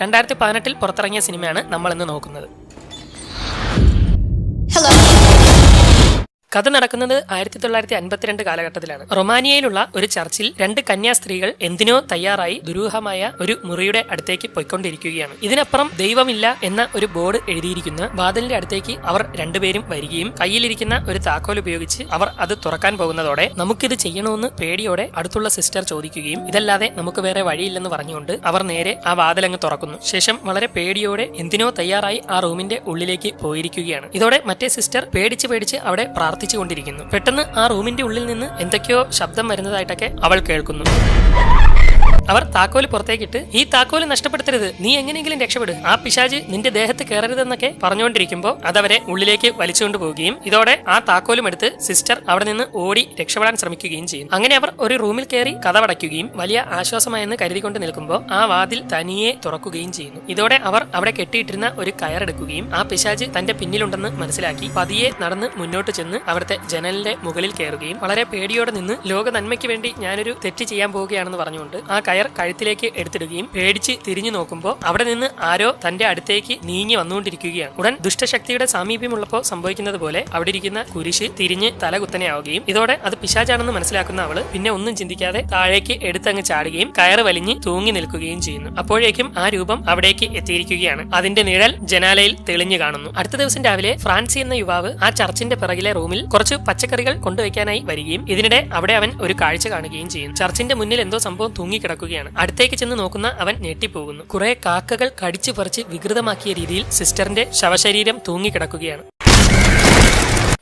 രണ്ടായിരത്തി പതിനെട്ടിൽ പുറത്തിറങ്ങിയ സിനിമയാണ് നമ്മൾ ഇന്ന് നോക്കുന്നത് Hello. കഥ നടക്കുന്നത് ആയിരത്തി തൊള്ളായിരത്തി അൻപത്തിരണ്ട് കാലഘട്ടത്തിലാണ്. റൊമാനിയയിലുള്ള ഒരു ചർച്ചിൽ രണ്ട് കന്യാസ്ത്രീകൾ എന്തിനോ തയ്യാറായി ദുരൂഹമായ ഒരു മുറിയുടെ അടുത്തേക്ക് പോയിക്കൊണ്ടിരിക്കുകയാണ്. ഇതിനപ്പുറം ദൈവമില്ല എന്ന ഒരു ബോർഡ് എഴുതിയിരിക്കുന്ന. വാതിലിന്റെ അടുത്തേക്ക് അവർ രണ്ടുപേരും വരികയും കയ്യിലിരിക്കുന്ന ഒരു താക്കോൽ ഉപയോഗിച്ച് അവർ അത് തുറക്കാൻ പോകുന്നതോടെ നമുക്കിത് ചെയ്യണമെന്ന് പേടിയോടെ അടുത്തുള്ള സിസ്റ്റർ ചോദിക്കുകയും ഇതല്ലാതെ നമുക്ക് വേറെ വഴിയില്ലെന്ന് പറഞ്ഞുകൊണ്ട് അവർ നേരെ ആ വാതിലങ്ങ് തുറക്കുന്നു. ശേഷം വളരെ പേടിയോടെ എന്തിനോ തയ്യാറായി ആ റൂമിന്റെ ഉള്ളിലേക്ക് പോയിരിക്കുകയാണ്. ഇതോടെ മറ്റേ സിസ്റ്റർ പേടിച്ച് പേടിച്ച് അവിടെ പ്രാർത്ഥിച്ചുകൊണ്ടിരിക്കുന്നു. പെട്ടെന്ന് ആ റൂമിന്റെ ഉള്ളിൽ നിന്ന് എന്തൊക്കെയോ ശബ്ദം വരുന്നതായിട്ടൊക്കെ അവൾ കേൾക്കുന്നു. അവർ താക്കോൽ പുറത്തേക്കിട്ട് ഈ താക്കോൽ നഷ്ടപ്പെടുത്തരുത്. നീ എങ്ങനെയെങ്കിലും രക്ഷപ്പെടും. ആ പിശാജ് നിന്റെ ദേഹത്ത് കയറരുതെന്നൊക്കെ പറഞ്ഞുകൊണ്ടിരിക്കുമ്പോൾ അതവരെ ഉള്ളിലേക്ക് വലിച്ചുകൊണ്ട് പോവുകയും ഇതോടെ ആ താക്കോലും എടുത്ത് സിസ്റ്റർ അവിടെ നിന്ന് ഓടി രക്ഷപ്പെടാൻ ശ്രമിക്കുകയും ചെയ്യും. അങ്ങനെ അവർ ഒരു റൂമിൽ കയറി കഥവടയ്ക്കുകയും വലിയ ആശ്വാസമായെന്ന് കരുതിക്കൊണ്ട് നിൽക്കുമ്പോൾ ആ വാതിൽ തനിയെ തുറക്കുകയും ചെയ്യുന്നു. ഇതോടെ അവർ അവിടെ കെട്ടിയിട്ടിരുന്ന ഒരു കയറെടുക്കുകയും ആ പിശാജ് തന്റെ പിന്നിലുണ്ടെന്ന് മനസ്സിലാക്കി പതിയെ നടന്ന് മുന്നോട്ട് ചെന്ന് അവിടുത്തെ ജനലിന്റെ മുകളിൽ കയറുകയും വളരെ പേടിയോടെ നിന്ന് ലോക നന്മയ്ക്ക് വേണ്ടി ഞാനൊരു തെറ്റ് ചെയ്യാൻ പോവുകയാണെന്ന് പറഞ്ഞുകൊണ്ട് ആ കയർ കഴുത്തിലേക്ക് എടുത്തിടുകയും പേടിച്ച് തിരിഞ്ഞു നോക്കുമ്പോൾ അവിടെ നിന്ന് ആരോ തന്റെ അടുത്തേക്ക് നീങ്ങി വന്നുകൊണ്ടിരിക്കുകയാണ്. ഉടൻ ദുഷ്ടശക്തിയുടെ സാമീപ്യമുള്ളപ്പോൾ സംഭവിക്കുന്നത് പോലെ അവിടെ ഇരിക്കുന്ന കുരിശ് തിരിഞ്ഞ് തലകുത്തനെയാവുകയും ഇതോടെ അത് പിശാചാണെന്ന് മനസ്സിലാക്കുന്ന അവൾ പിന്നെ ഒന്നും ചിന്തിക്കാതെ താഴേക്ക് എടുത്തങ്ങ് ചാടുകയും കയറ് വലിഞ്ഞ് തൂങ്ങി നിൽക്കുകയും ചെയ്യുന്നു. അപ്പോഴേക്കും ആ രൂപം അവിടേക്ക് എത്തിയിരിക്കുകയാണ്. അതിന്റെ നിഴൽ ജനാലയിൽ തെളിഞ്ഞു കാണുന്നു. അടുത്ത ദിവസം രാവിലെ ഫ്രാൻസി എന്ന യുവാവ് ആ ചർച്ചിന്റെ പിറകിലെ റൂമിൽ കുറച്ച് പച്ചക്കറികൾ കൊണ്ടുവയ്ക്കാനായി വരികയും ഇതിനിടെ അവിടെ അവൻ ഒരു കാഴ്ച കാണുകയും ചെയ്യും ചർച്ചിന്റെ മുന്നിൽ എന്തോ സംഭവം തൂങ്ങിക്കിടക്കുകയാണ് അടുത്തേക്ക് ചെന്ന് നോക്കുന്ന അവൻ ഞെട്ടിപ്പോകുന്നു. കുറെ കാക്കകൾ കടിച്ചു പറിച്ച് വികൃതമാക്കിയ രീതിയിൽ സിസ്റ്ററിന്റെ ശവശരീരം തൂങ്ങിക്കിടക്കുകയാണ്.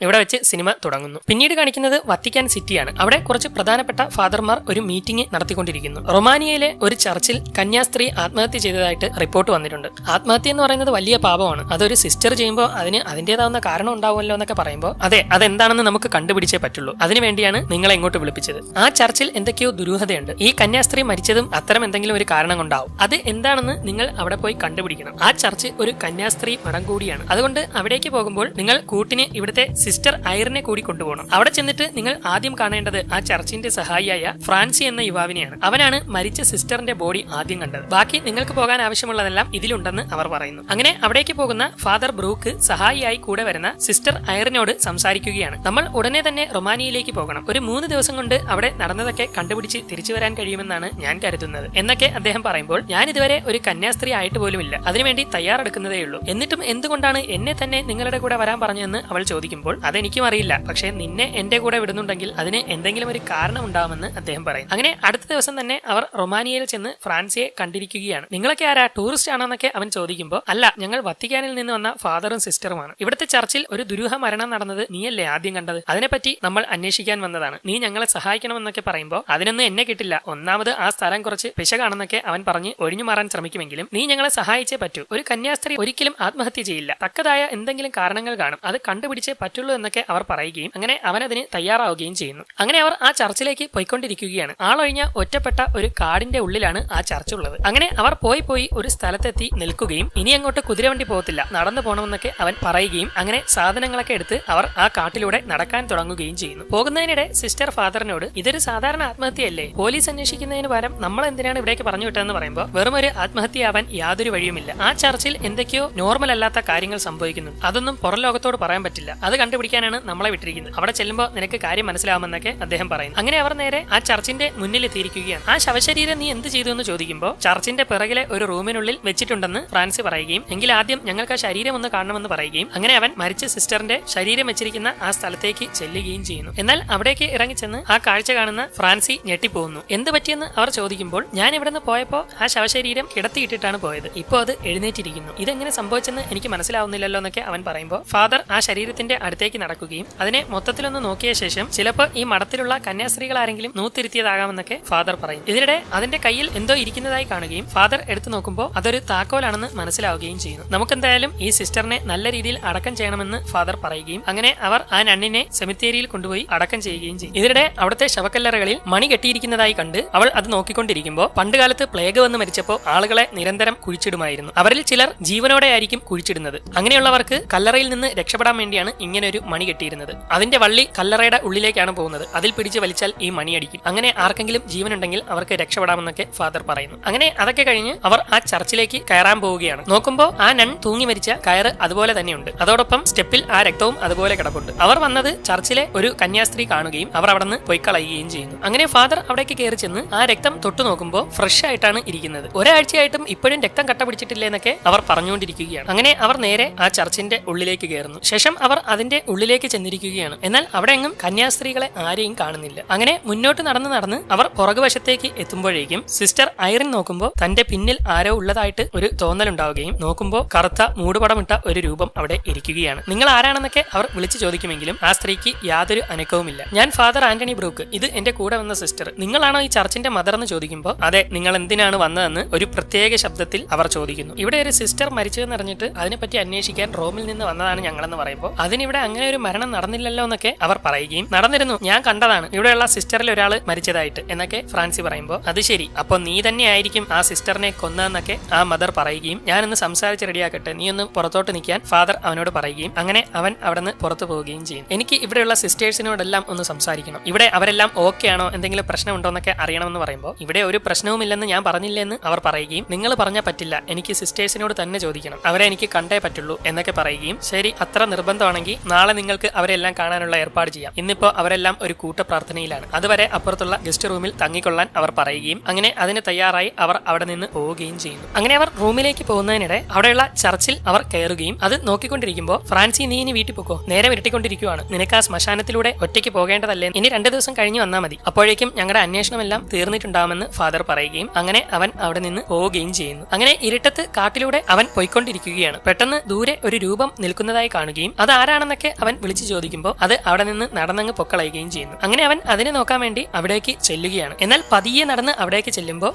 ഇവിടെ വെച്ച് സിനിമ തുടങ്ങുന്നു. പിന്നീട് കാണിക്കുന്നത് വത്തിക്കാൻ സിറ്റിയാണ്. അവിടെ കുറച്ച് പ്രധാനപ്പെട്ട ഫാദർമാർ ഒരു മീറ്റിംഗ് നടത്തിക്കൊണ്ടിരിക്കുന്നു. റൊമാനിയയിലെ ഒരു ചർച്ചിൽ കന്യാസ്ത്രീ ആത്മഹത്യ ചെയ്തതായിട്ട് റിപ്പോർട്ട് വന്നിട്ടുണ്ട്. ആത്മഹത്യ എന്ന് പറയുന്നത് വലിയ പാപമാണ്. അതൊരു സിസ്റ്റർ ചെയ്യുമ്പോൾ അതിന് അതിന്റെതാവുന്ന കാരണം ഉണ്ടാവുമല്ലോ എന്നൊക്കെ പറയുമ്പോൾ അതെ അതെന്താണെന്ന് നമുക്ക് കണ്ടുപിടിച്ചേ പറ്റുള്ളൂ. അതിനുവേണ്ടിയാണ് നിങ്ങളെ ഇങ്ങോട്ട് വിളിപ്പിച്ചത്. ആ ചർച്ചിൽ എന്തൊക്കെയോ ദുരൂഹതയുണ്ട്. ഈ കന്യാസ്ത്രീ മരിച്ചതും അത്തരം എന്തെങ്കിലും ഒരു കാരണം കൊണ്ടാവും. അത് എന്താണെന്ന് നിങ്ങൾ അവിടെ പോയി കണ്ടുപിടിക്കണം. ആ ചർച്ച് ഒരു കന്യാസ്ത്രീ മഠം കൂടിയാണ്. അതുകൊണ്ട് അവിടേക്ക് പോകുമ്പോൾ നിങ്ങൾ കൂട്ടിന് ഇവിടുത്തെ സിസ്റ്റർ ഐറിനെ കൂടി കൊണ്ടുപോകണം. അവിടെ ചെന്നിട്ട് നിങ്ങൾ ആദ്യം കാണേണ്ടത് ആ ചർച്ചിന്റെ സഹായിയായ ഫ്രാൻസി എന്ന യുവാവിനെയാണ്. അവനാണ് മരിച്ച സിസ്റ്ററിന്റെ ബോഡി ആദ്യം കണ്ടത്. ബാക്കി നിങ്ങൾക്ക് പോകാൻ ആവശ്യമുള്ളതെല്ലാം ഇതിലുണ്ടെന്ന് അവർ പറയുന്നു. അങ്ങനെ അവിടേക്ക് പോകുന്ന ഫാദർ ബ്രൂക്ക് സഹായിയായി കൂടെ വരുന്ന സിസ്റ്റർ ഐറിനോട് സംസാരിക്കുകയാണ്. നമ്മൾ ഉടനെ തന്നെ റൊമാനിയയിലേക്ക് പോകണം. ഒരു മൂന്ന് ദിവസം കൊണ്ട് അവിടെ നടന്നതൊക്കെ കണ്ടുപിടിച്ച് തിരിച്ചു വരാൻ കഴിയുമെന്നാണ് ഞാൻ കരുതുന്നത്. എന്നൊക്കെ അദ്ദേഹം പറയുമ്പോൾ ഞാൻ ഇതുവരെ ഒരു കന്യാസ്ത്രീ ആയിട്ട് പോലുമില്ല അതിനുവേണ്ടി തയ്യാറെടുക്കുന്നതേ ഉള്ളൂ. എന്നിട്ടും എന്തുകൊണ്ടാണ് എന്നെ തന്നെ നിങ്ങളുടെ കൂടെ വരാൻ പറഞ്ഞതെന്ന് അവൾ ചോദിക്കുമ്പോൾ അതെനിക്കും അറിയില്ല. പക്ഷേ നിന്നെ എന്റെ കൂടെ വിടുന്നുണ്ടെങ്കിൽ അതിന് എന്തെങ്കിലും ഒരു കാരണം ഉണ്ടാവുമെന്ന് അദ്ദേഹം പറയും. അങ്ങനെ അടുത്ത ദിവസം തന്നെ അവർ റൊമാനിയയിൽ ചെന്ന് ഫ്രാൻസിയെ കണ്ടിരിക്കുകയാണ്. നിങ്ങളൊക്കെ ആരാ? ടൂറിസ്റ്റ് ആണെന്നൊക്കെ അവൻ ചോദിക്കുമ്പോൾ അല്ല ഞങ്ങൾ വത്തിക്കാനിൽ നിന്ന് വന്ന ഫാദറും സിസ്റ്ററുമാണ് ഇവിടുത്തെ ചർച്ചിൽ ഒരു ദുരൂഹ മരണം നടന്നത് നീയല്ലേ ആദ്യം കണ്ടത്? അതിനെപ്പറ്റി നമ്മൾ അന്വേഷിക്കാൻ വന്നതാണ്. നീ ഞങ്ങളെ സഹായിക്കണമെന്നൊക്കെ പറയുമ്പോൾ അതിനൊന്നും എന്നെ കിട്ടില്ല. ഒന്നാമത് ആ സ്ഥലം കുറച്ച് പിശകാണെന്നൊക്കെ അവൻ പറഞ്ഞ് ഒഴിഞ്ഞു മാറാൻ ശ്രമിക്കുമെങ്കിലും നീ ഞങ്ങളെ സഹായിച്ചേ പറ്റൂ. ഒരു കന്യാസ്ത്രീ ഒരിക്കലും ആത്മഹത്യ ചെയ്യില്ല. തക്കതായ എന്തെങ്കിലും കാരണങ്ങൾ കാണും. അത് കണ്ടുപിടിച്ചേ പറ്റുള്ളൂ എന്നൊക്കെ അവർ പറയുകയും അങ്ങനെ അവൻ അതിന് തയ്യാറാവുകയും ചെയ്യുന്നു. അങ്ങനെ അവർ ആ ചർച്ചിലേക്ക് പോയിക്കൊണ്ടിരിക്കുകയാണ്. ആളൊഴിഞ്ഞ ഒറ്റപ്പെട്ട ഒരു കാടിന്റെ ഉള്ളിലാണ് ആ ചർച്ച ഉള്ളത്. അങ്ങനെ അവർ പോയി പോയി ഒരു സ്ഥലത്തെത്തി നിൽക്കുകയും ഇനി അങ്ങോട്ട് കുതിരവണ്ടി പോകത്തില്ല നടന്നു പോകണമെന്നൊക്കെ അവൻ പറയുകയും അങ്ങനെ സാധനങ്ങളൊക്കെ എടുത്ത് അവർ ആ കാട്ടിലൂടെ നടക്കാൻ തുടങ്ങുകയും ചെയ്യുന്നു. പോകുന്നതിനിടെ സിസ്റ്റർ ഫാദറിനോട് ഇതൊരു സാധാരണ ആത്മഹത്യയല്ലേ? പോലീസ് അന്വേഷിക്കുന്നതിന് പകരം നമ്മൾ എന്തിനാണ് ഇവിടേക്ക് പറഞ്ഞു വിട്ടതെന്ന് പറയുമ്പോൾ വെറും ഒരു ആത്മഹത്യയാവാൻ യാതൊരു വഴിയുമില്ല. ആ ചർച്ചിൽ എന്തൊക്കെയോ നോർമൽ അല്ലാത്ത കാര്യങ്ങൾ സംഭവിക്കുന്നു അതൊന്നും പുറം ലോകത്തോട് പറയാൻ പറ്റില്ല. അത് കണ്ടുപിടിക്കാനാണ് നമ്മളെ വിട്ടിരിക്കുന്നത്. അവിടെ ചെല്ലുമ്പോൾ നിനക്ക് കാര്യം മനസ്സിലാവുമെന്നൊക്കെ അദ്ദേഹം പറയുന്നു. അങ്ങനെ അവർ നേരെ ആ ചർച്ചിന്റെ മുന്നിൽ എത്തിയിരിക്കുകയാണ്. ആ ശവശരീരം നീ എന്ത് ചെയ്തു എന്ന് ചോദിക്കുമ്പോൾ ചർച്ചിന്റെ പിറകിലെ ഒരു റൂമിനുള്ളിൽ വെച്ചിട്ടുണ്ടെന്ന് ഫ്രാൻസ് പറയുകയും എങ്കിൽ ആദ്യം ഞങ്ങൾക്ക് ആ ശരീരം ഒന്ന് കാണണമെന്ന് പറയുകയും അങ്ങനെ അവൻ മരിച്ച സിസ്റ്ററിന്റെ ശരീരം വെച്ചിരിക്കുന്ന ആ സ്ഥലത്തേക്ക് ചെല്ലുകയും ചെയ്യുന്നു. എന്നാൽ അവിടേക്ക് ഇറങ്ങിച്ചെന്ന് ആ കാഴ്ച കാണുന്ന ഫ്രാൻസി ഞെട്ടിപ്പോകുന്നു. എന്ത് പറ്റിയെന്ന് അവർ ചോദിക്കുമ്പോൾ ഞാൻ ഇവിടെ നിന്ന് പോയപ്പോൾ ആ ശവശരീരം കിടത്തിയിട്ടിട്ടാണ് പോയത്. ഇപ്പോൾ അത് എഴുന്നേറ്റിരിക്കുന്നു. ഇതെങ്ങനെ സംഭവിച്ചെന്ന് എനിക്ക് മനസ്സിലാവുന്നില്ലല്ലോ എന്നൊക്കെ അവൻ പറയുമ്പോൾ ഫാദർ ആ ശരീരത്തിന്റെ അടുത്തേക്ക് നടക്കുകയും അതിനെ മൊത്തത്തിലൊന്ന് നോക്കിയ ശേഷം ചിലപ്പോൾ ഈ മഠത്തിലുള്ള കന്യാസ്ത്രീകൾ ആരെങ്കിലും നൂത്തിരുത്തിയതാകാമെന്നൊക്കെ ഫാദർ പറയും. ഇതിനിടെ അതിന്റെ കയ്യിൽ എന്തോ ഇരിക്കുന്നതായി കാണുകയും ഫാദർ എടുത്തു നോക്കുമ്പോൾ അതൊരു താക്കോലാണെന്ന് മനസ്സിലാവുകയും ചെയ്യുന്നു. നമുക്കെന്തായാലും ഈ സിസ്റ്ററിനെ നല്ല രീതിയിൽ അടക്കം ചെയ്യണമെന്ന് ഫാദർ പറയുകയും അങ്ങനെ അവർ ആ നണ്ണിനെ സെമിത്തേരിയിൽ കൊണ്ടുപോയി അടക്കം ചെയ്യുകയും ചെയ്യും. ഇതിനിടെ അവിടുത്തെ ശവക്കല്ലറകളിൽ മണി കെട്ടിയിരിക്കുന്നതായി കണ്ട് അവൾ അത് നോക്കിക്കൊണ്ടിരിക്കുമ്പോൾ പണ്ടുകാലത്ത് പ്ലേഗ് വന്ന് മരിച്ചപ്പോൾ ആളുകളെ നിരന്തരം കുഴിച്ചിടുമായിരുന്നു. അവരിൽ ചിലർ ജീവനോടെ ആയിരിക്കും കുഴിച്ചിടുന്നത്. അങ്ങനെയുള്ളവർക്ക് കല്ലറയിൽ നിന്ന് രക്ഷപ്പെടാൻ വേണ്ടിയാണ് ഇങ്ങനെ ഒരു മണി കെട്ടിയിരുന്നത്. അതിന്റെ വള്ളി കല്ലറയുടെ ഉള്ളിലേക്കാണ് പോകുന്നത്. അതിൽ പിടിച്ച് വലിച്ചാൽ ഈ മണി അടിക്കും. അങ്ങനെ ആർക്കെങ്കിലും ജീവനുണ്ടെങ്കിൽ അവർക്ക് രക്ഷപ്പെടാമെന്നൊക്കെ ഫാദർ പറയുന്നു. അങ്ങനെ അതൊക്കെ കഴിഞ്ഞ് അവർ ആ ചർച്ചിലേക്ക് കയറാൻ പോവുകയാണ്. നോക്കുമ്പോൾ ആ നൺ തൂങ്ങി മരിച്ച കയറ് അതുപോലെ തന്നെയുണ്ട്. അതോടൊപ്പം സ്റ്റെപ്പിൽ ആ രക്തവും അതുപോലെ കിടപ്പുണ്ട്. അവർ വന്നത് ചർച്ചിലെ ഒരു കന്യാസ്ത്രീ കാണുകയും അവർ അവിടെ നിന്ന് പോയി കളയുകയും ചെയ്യുന്നു. അങ്ങനെ ഫാദർ അവിടേക്ക് കയറി ചെന്ന് ആ രക്തം തൊട്ടു നോക്കുമ്പോൾ ഫ്രഷ് ആയിട്ടാണ് ഇരിക്കുന്നത്. ഒരാഴ്ചയായിട്ടും ഇപ്പോഴും രക്തം കട്ട പിടിച്ചിട്ടില്ല എന്നൊക്കെ അവർ പറഞ്ഞുകൊണ്ടിരിക്കുകയാണ്. അങ്ങനെ അവർ നേരെ ആ ചർച്ചിന്റെ ഉള്ളിലേക്ക് കയറുന്നു. ശേഷം അവർ അതിന്റെ ഉള്ളിലേക്ക് ചെന്നിരിക്കുകയാണ്. എന്നാൽ അവിടെ എങ്ങും കന്യാസ്ത്രീകളെ ആരെയും കാണുന്നില്ല. അങ്ങനെ മുന്നോട്ട് നടന്ന് നടന്ന് അവർ പുറകുവശത്തേക്ക് എത്തുമ്പോഴേക്കും സിസ്റ്റർ ഐറിൻ നോക്കുമ്പോൾ തന്റെ പിന്നിൽ ആരോ ഉള്ളതായിട്ട് ഒരു തോന്നലുണ്ടാവുകയും നോക്കുമ്പോൾ കറുത്ത മൂടുപടമിട്ട ഒരു രൂപം അവിടെ ഇരിക്കുകയാണ്. നിങ്ങൾ ആരാണെന്നൊക്കെ അവർ വിളിച്ചു ചോദിക്കുമെങ്കിലും ആ സ്ത്രീക്ക് യാതൊരു അനക്കവുമില്ല. ഞാൻ ഫാദർ ആന്റണി ബ്രൂക്ക്. ഇത് എന്റെ കൂടെ വന്ന സിസ്റ്റർ. നിങ്ങളാണോ ഈ ചർച്ചിന്റെ മദർ എന്ന് ചോദിക്കുമ്പോൾ അതെ നിങ്ങൾ എന്തിനാണ് വന്നതെന്ന് ഒരു പ്രത്യേക ശബ്ദത്തിൽ അവർ ചോദിക്കുന്നു. ഇവിടെ ഒരു സിസ്റ്റർ മരിച്ചതെന്ന് അറിഞ്ഞിട്ട് അതിനെപ്പറ്റി അന്വേഷിക്കാൻ റോമിൽ നിന്ന് വന്നതാണ് ഞങ്ങളെന്ന് പറയുമ്പോൾ അതിനിവിടെ അങ്ങനെ ഒരു മരണം നടന്നില്ലല്ലോ എന്നൊക്കെ അവർ പറയുകയും നടന്നിരുന്നു. ഞാൻ കണ്ടതാണ്. ഇവിടെയുള്ള സിസ്റ്ററിൽ ഒരാൾ മരിച്ചതായിട്ട് എന്നൊക്കെ ഫ്രാൻസി പറയുമ്പോൾ അത് ശരി. അപ്പൊ നീ തന്നെ ആയിരിക്കും ആ സിസ്റ്ററിനെ കൊന്നതെന്നൊക്കെ ആ മദർ പറയുകയും ഞാനൊന്ന് സംസാരിച്ച് റെഡിയാക്കട്ടെ. നീ ഒന്ന് പുറത്തോട്ട് നിൽക്കാൻ ഫാദർ അവനോട് പറയുകയും അങ്ങനെ അവൻ അവിടെ നിന്ന് പുറത്തു പോവുകയും ചെയ്യും. എനിക്ക് ഇവിടെയുള്ള സിസ്റ്റേഴ്സിനോടെല്ലാം ഒന്ന് സംസാരിക്കണം. ഇവിടെ അവരെല്ലാം ഓക്കെ ആണോ? എന്തെങ്കിലും പ്രശ്നമുണ്ടോ എന്നൊക്കെ അറിയണമെന്ന് പറയുമ്പോൾ ഇവിടെ ഒരു പ്രശ്നവുമില്ലെന്ന് ഞാൻ പറഞ്ഞില്ലെന്ന് അവർ പറയുകയും നിങ്ങൾ പറഞ്ഞാൽ പറ്റില്ല. എനിക്ക് സിസ്റ്റേഴ്സിനോട് തന്നെ ചോദിക്കണം. അവരെ എനിക്ക് കണ്ടേ പറ്റുള്ളൂ എന്നൊക്കെ പറയുകയും ശരി. അത്ര നിർബന്ധമാണെങ്കിൽ നാളെ നിങ്ങൾക്ക് അവരെല്ലാം കാണാനുള്ള ഏർപ്പാട് ചെയ്യാം. ഇന്നിപ്പോ അവരെല്ലാം ഒരു കൂട്ട പ്രാർത്ഥനയിലാണ് അതുവരെ അപ്പുറത്തുള്ള ഗസ്റ്റ് റൂമിൽ തങ്ങിക്കൊള്ളാൻ അവർ പറയുകയും അങ്ങനെ അതിന് തയ്യാറായി അവർ അവിടെ നിന്ന് പോവുകയും ചെയ്യുന്നു. അങ്ങനെ അവർ റൂമിലേക്ക് പോകുന്നതിനിടെ അവിടെയുള്ള ചർച്ചിൽ അവർ കയറുകയും അത് നോക്കിക്കൊണ്ടിരിക്കുമ്പോൾ ഫ്രാൻസി നീ ഇനി വീട്ടിൽ പോക്കോ? നേരെ വിരട്ടിക്കൊണ്ടിരിക്കുവാണ്. നിനക്ക് ആ ശ്മശാനത്തിലൂടെ ഒറ്റയ്ക്ക് പോകേണ്ടതല്ലേ? ഇനി രണ്ടു ദിവസം കഴിഞ്ഞ് വന്നാൽ മതി. അപ്പോഴേക്കും ഞങ്ങളുടെ അന്വേഷണമെല്ലാം തീർന്നിട്ടുണ്ടാവുമെന്ന് ഫാദർ പറയുകയും അങ്ങനെ അവൻ അവിടെ നിന്ന് പോവുകയും ചെയ്യുന്നു. അങ്ങനെ ഇരുട്ടത്ത് കാട്ടിലൂടെ അവൻ പോയിക്കൊണ്ടിരിക്കുകയാണ്. പെട്ടെന്ന് ദൂരെ ഒരു രൂപം നിൽക്കുന്നതായി കാണുകയും അത് ആരാണെന്നൊക്കെ അവൻ വിളിച്ചു ചോദിക്കുമ്പോൾ അത് അവിടെ നിന്ന് നടന്നങ്ങ് പൊക്കളയുകയും ചെയ്യുന്നു. അങ്ങനെ അവൻ അതിനെ നോക്കാൻ വേണ്ടി അവിടേക്ക് ചെല്ലുകയാണ്. എന്നാൽ പതിയെ നടന്ന് അവിടേക്ക് ചെല്ലുമ്പോൾ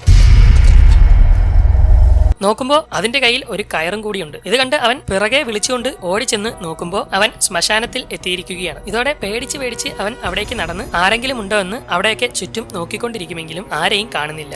നോക്കുമ്പോൾ അതിന്റെ കയ്യിൽ ഒരു കയറും കൂടിയുണ്ട്. ഇത് കണ്ട് അവൻ പിറകെ വിളിച്ചുകൊണ്ട് ഓടിച്ചെന്ന് നോക്കുമ്പോൾ അവൻ ശ്മശാനത്തിൽ എത്തിയിരിക്കുകയാണ്. ഇതോടെ പേടിച്ച് പേടിച്ച് അവൻ അവിടേക്ക് നടന്ന് ആരെങ്കിലും ഉണ്ടോ എന്ന് അവിടെയൊക്കെ ചുറ്റും നോക്കിക്കൊണ്ടിരിക്കുമെങ്കിലും ആരെയും കാണുന്നില്ല.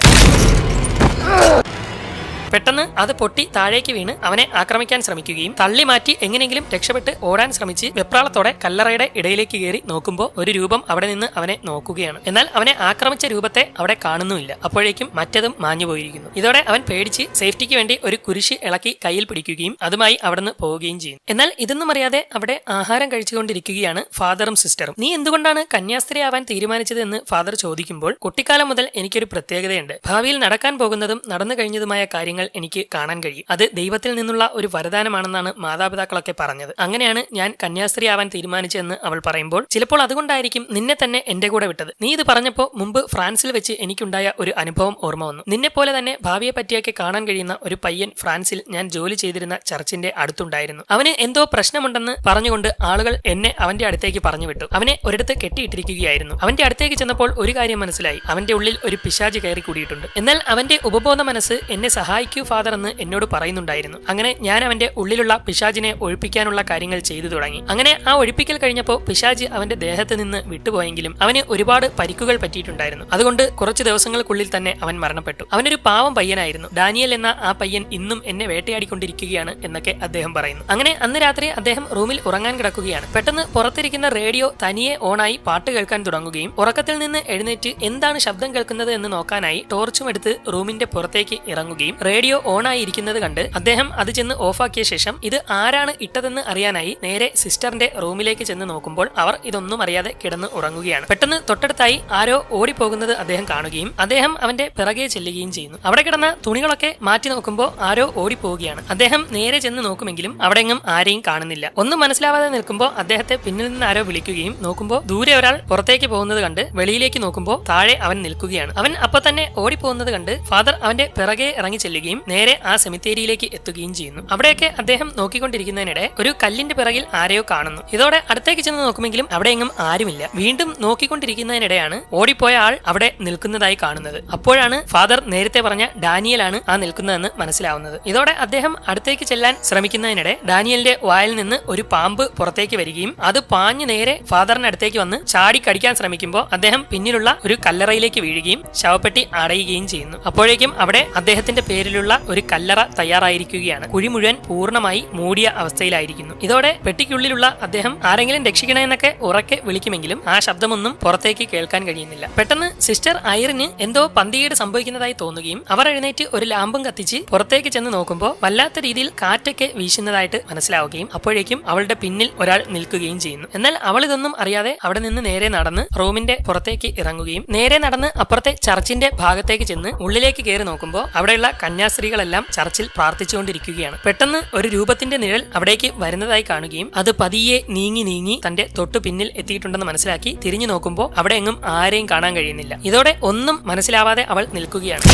പെട്ടെന്ന് അത് പൊട്ടി താഴേക്ക് വീണ് അവനെ ആക്രമിക്കാൻ ശ്രമിക്കുകയും തള്ളി മാറ്റി എങ്ങനെയെങ്കിലും രക്ഷപ്പെട്ട് ഓടാൻ ശ്രമിച്ച് വെപ്രാളത്തോടെ കല്ലറയുടെ ഇടയിലേക്ക് കയറി നോക്കുമ്പോൾ ഒരു രൂപം അവിടെ നിന്ന് അവനെ നോക്കുകയാണ്. എന്നാൽ അവനെ ആക്രമിച്ച രൂപത്തെ അവിടെ കാണുന്നുമില്ല. അപ്പോഴേക്കും മറ്റതും മാഞ്ഞുപോയിരിക്കുന്നു. ഇതോടെ അവൻ പേടിച്ച് സേഫ്റ്റിക്ക് വേണ്ടി ഒരു കുരിശ് ഇളക്കി കയ്യിൽ പിടിക്കുകയും അതുമായി അവിടുന്ന് പോവുകയും ചെയ്യും എന്നാൽ ഇതൊന്നും അറിയാതെ അവിടെ ആഹാരം കഴിച്ചുകൊണ്ടിരിക്കുകയാണ് ഫാദറും സിസ്റ്ററും. നീ എന്തുകൊണ്ടാണ് കന്യാസ്ത്രീ ആവാൻ തീരുമാനിച്ചത് എന്ന് ഫാദർ ചോദിക്കുമ്പോൾ കുട്ടിക്കാലം മുതൽ എനിക്കൊരു പ്രത്യേകതയുണ്ട്. ഭാവിയിൽ നടക്കാൻ പോകുന്നതും നടന്നു കഴിഞ്ഞതുമായ കാര്യങ്ങൾ എനിക്ക് കാണാൻ കഴിയും. അത് ദൈവത്തിൽ നിന്നുള്ള ഒരു വരദാനമാണെന്നാണ് മാതാപിതാക്കളൊക്കെ പറഞ്ഞത്. അങ്ങനെയാണ് ഞാൻ കന്യാസ്ത്രീ ആവാൻ തീരുമാനിച്ചതെന്ന് അവൾ പറയുമ്പോൾ ചിലപ്പോൾ അതുകൊണ്ടായിരിക്കും നിന്നെ തന്നെ എന്റെ കൂടെ വിട്ടത്. നീ ഇത് പറഞ്ഞപ്പോൾ മുമ്പ് ഫ്രാൻസിൽ വെച്ച് എനിക്കുണ്ടായ ഒരു അനുഭവം ഓർമ്മ വന്നു. നിന്നെ പോലെ തന്നെ ഭാവിയെ പറ്റിയൊക്കെ കാണാൻ കഴിയുന്ന ഒരു പയ്യൻ ഫ്രാൻസിൽ ഞാൻ ജോലി ചെയ്തിരുന്ന ചർച്ചിന്റെ അടുത്തുണ്ടായിരുന്നു. അവന് എന്തോ പ്രശ്നമുണ്ടെന്ന് പറഞ്ഞുകൊണ്ട് ആളുകൾ എന്നെ അവന്റെ അടുത്തേക്ക് പറഞ്ഞു വിട്ടു. അവനെ ഒരിടത്ത് കെട്ടിയിട്ടിരിക്കുകയായിരുന്നു. അവന്റെ അടുത്തേക്ക് ചെന്നപ്പോൾ ഒരു കാര്യം മനസ്സിലായി. അവന്റെ ഉള്ളിൽ ഒരു പിശാജ് കയറി കൂടിയിട്ടുണ്ട് എന്നാൽ അവന്റെ ഉപബോധ മനസ്സ് എന്നെ സഹായിക്കൂ ഫാദർ എന്ന് എന്നോട് പറയുന്നുണ്ടായിരുന്നു. അങ്ങനെ ഞാൻ അവന്റെ ഉള്ളിലുള്ള പിശാജിനെ ഒഴിപ്പിക്കാനുള്ള കാര്യങ്ങൾ ചെയ്തു തുടങ്ങി. അങ്ങനെ ആ ഒഴിപ്പിക്കൽ കഴിഞ്ഞപ്പോൾ പിശാജ് അവന്റെ ദേഹത്ത് നിന്ന് വിട്ടുപോയെങ്കിലും അവന് ഒരുപാട് പരിക്കുകൾ പറ്റിയിട്ടുണ്ടായിരുന്നു. അതുകൊണ്ട് കുറച്ച് ദിവസങ്ങൾക്കുള്ളിൽ തന്നെ അവൻ മരണപ്പെട്ടു. അവനൊരു പാവം പയ്യനായിരുന്നു. ഡാനിയൽ എന്ന ആ പയ്യൻ ഇന്നും എന്നെ വേട്ടയാടിക്കൊണ്ടിരിക്കുകയാണ് എന്നൊക്കെ അദ്ദേഹം പറയുന്നു. അങ്ങനെ അന്ന് രാത്രി അദ്ദേഹം റൂമിൽ ഉറങ്ങാൻ കിടക്കുകയാണ്. പെട്ടെന്ന് പുറത്തിരിക്കുന്ന റേഡിയോ തനിയെ ഓണായി പാട്ട് കേൾക്കാൻ തുടങ്ങുകയും ഉറക്കത്തിൽ നിന്ന് എഴുന്നേറ്റ് എന്താണ് ശബ്ദം കേൾക്കുന്നത് എന്ന് നോക്കാനായി ടോർച്ചും എടുത്ത് റൂമിന്റെ പുറത്തേക്ക് ഇറങ്ങുകയും റേഡിയോ ഓൺ ആയിരിക്കുന്നത് കണ്ട് അദ്ദേഹം അത് ചെന്ന് ഓഫാക്കിയ ശേഷം ഇത് ആരാണ് ഇട്ടതെന്ന് അറിയാനായി നേരെ സിസ്റ്ററിന്റെ റൂമിലേക്ക് ചെന്ന് നോക്കുമ്പോൾ അവർ ഇതൊന്നും അറിയാതെ കിടന്ന് ഉറങ്ങുകയാണ്. പെട്ടെന്ന് തൊട്ടടുത്തായി ആരോ ഓടിപ്പോകുന്നത് അദ്ദേഹം കാണുകയും അദ്ദേഹം അവന്റെ പിറകെ ചെല്ലുകയും ചെയ്യുന്നു. അവിടെ കിടന്ന തുണികളൊക്കെ മാറ്റി നോക്കുമ്പോൾ ആരോ ഓടിപ്പോവുകയാണ്. അദ്ദേഹം നേരെ ചെന്ന് നോക്കുമെങ്കിലും അവിടെങ്ങും ആരെയും കാണുന്നില്ല. ഒന്നും മനസ്സിലാവാതെ നിൽക്കുമ്പോൾ അദ്ദേഹത്തെ പിന്നിൽ നിന്ന് ആരോ വിളിക്കുകയും നോക്കുമ്പോൾ ദൂരെ ഒരാൾ പുറത്തേക്ക് പോകുന്നത് കണ്ട് വെളിയിലേക്ക് നോക്കുമ്പോൾ താഴെ അവൻ നിൽക്കുകയാണ്. അവൻ അപ്പൊ തന്നെ ഓടിപ്പോകുന്നത് കണ്ട് ഫാദർ അവന്റെ പിറകെ ഇറങ്ങി നേരെ ആ സെമിത്തേരിയിലേക്ക് എത്തുകയും ചെയ്യുന്നു. അവിടെയൊക്കെ അദ്ദേഹം നോക്കിക്കൊണ്ടിരിക്കുന്നതിനിടെ ഒരു കല്ലിന്റെ പിറകിൽ ആരെയോ കാണുന്നു. ഇതോടെ അടുത്തേക്ക് ചെന്ന് നോക്കുമെങ്കിലും അവിടെ എങ്ങും ആരുമില്ല. വീണ്ടും നോക്കിക്കൊണ്ടിരിക്കുന്നതിനിടെയാണ് ഓടിപ്പോയ ആൾ അവിടെ നിൽക്കുന്നതായി കാണുന്നത്. അപ്പോഴാണ് ഫാദർ നേരത്തെ പറഞ്ഞ ഡാനിയലാണ് ആ നിൽക്കുന്നതെന്ന് മനസ്സിലാവുന്നത്. ഇതോടെ അദ്ദേഹം അടുത്തേക്ക് ചെല്ലാൻ ശ്രമിക്കുന്നതിനിടെ ഡാനിയലിന്റെ വായിൽ നിന്ന് ഒരു പാമ്പ് പുറത്തേക്ക് വരികയും അത് പാഞ്ഞു നേരെ ഫാദറിന്റെ അടുത്തേക്ക് വന്ന് ചാടി കടിക്കാൻ ശ്രമിക്കുമ്പോൾ അദ്ദേഹം പിന്നിലുള്ള ഒരു കല്ലറയിലേക്ക് വീഴുകയും ശവപ്പെട്ടി അടയുകയും ചെയ്യുന്നു. അപ്പോഴേക്കും അവിടെ അദ്ദേഹത്തിന്റെ പേരിലുള്ള മുകളിലുള്ള ഒരു കല്ലറ തയ്യാറായിരിക്കുകയാണ്. കുഴി മുഴുവൻ പൂർണമായി മൂടിയ അവസ്ഥയിലായിരിക്കുന്നു. ഇതോടെ പെട്ടിക്കുള്ളിലുള്ള അദ്ദേഹം ആരെങ്കിലും രക്ഷിക്കണമെന്നൊക്കെ ഉറക്കെ വിളിക്കുമെങ്കിലും ആ ശബ്ദമൊന്നും പുറത്തേക്ക് കേൾക്കാൻ കഴിയുന്നില്ല. പെട്ടെന്ന് സിസ്റ്റർ ഐറിന് എന്തോ പന്തികേട് സംഭവിക്കുന്നതായി തോന്നുകയും അവർ എഴുന്നേറ്റ് ഒരു ലാമ്പും കത്തിച്ച് പുറത്തേക്ക് ചെന്ന് നോക്കുമ്പോൾ വല്ലാത്ത രീതിയിൽ കാറ്റൊക്കെ വീശുന്നതായിട്ട് മനസ്സിലാവുകയും അപ്പോഴേക്കും അവളുടെ പിന്നിൽ ഒരാൾ നിൽക്കുകയും ചെയ്യുന്നു. എന്നാൽ അവൾ ഇതൊന്നും അറിയാതെ അവിടെ നിന്ന് നേരെ നടന്ന് റൂമിന്റെ പുറത്തേക്ക് ഇറങ്ങുകയും നേരെ നടന്ന് അപ്പുറത്തെ ചർച്ചിന്റെ ഭാഗത്തേക്ക് ചെന്ന് ഉള്ളിലേക്ക് കയറി നോക്കുമ്പോൾ അവിടെയുള്ള കന്യാസ്ത്രീകളെല്ലാം ചർച്ചിൽ പ്രാർത്ഥിച്ചുകൊണ്ടിരിക്കുകയാണ്. പെട്ടെന്ന് ഒരു രൂപത്തിന്റെ നിഴൽ അവിടേക്ക് വരുന്നതായി കാണുകയും അത് പതിയെ നീങ്ങി നീങ്ങി തന്റെ തൊട്ടു പിന്നിൽ എത്തിയിട്ടുണ്ടെന്ന് മനസ്സിലാക്കി തിരിഞ്ഞു നോക്കുമ്പോൾ അവിടെ എങ്ങും ആരെയും കാണാൻ കഴിയുന്നില്ല. ഇതോടെ ഒന്നും മനസ്സിലാവാതെ അവൾ നിൽക്കുകയാണ്.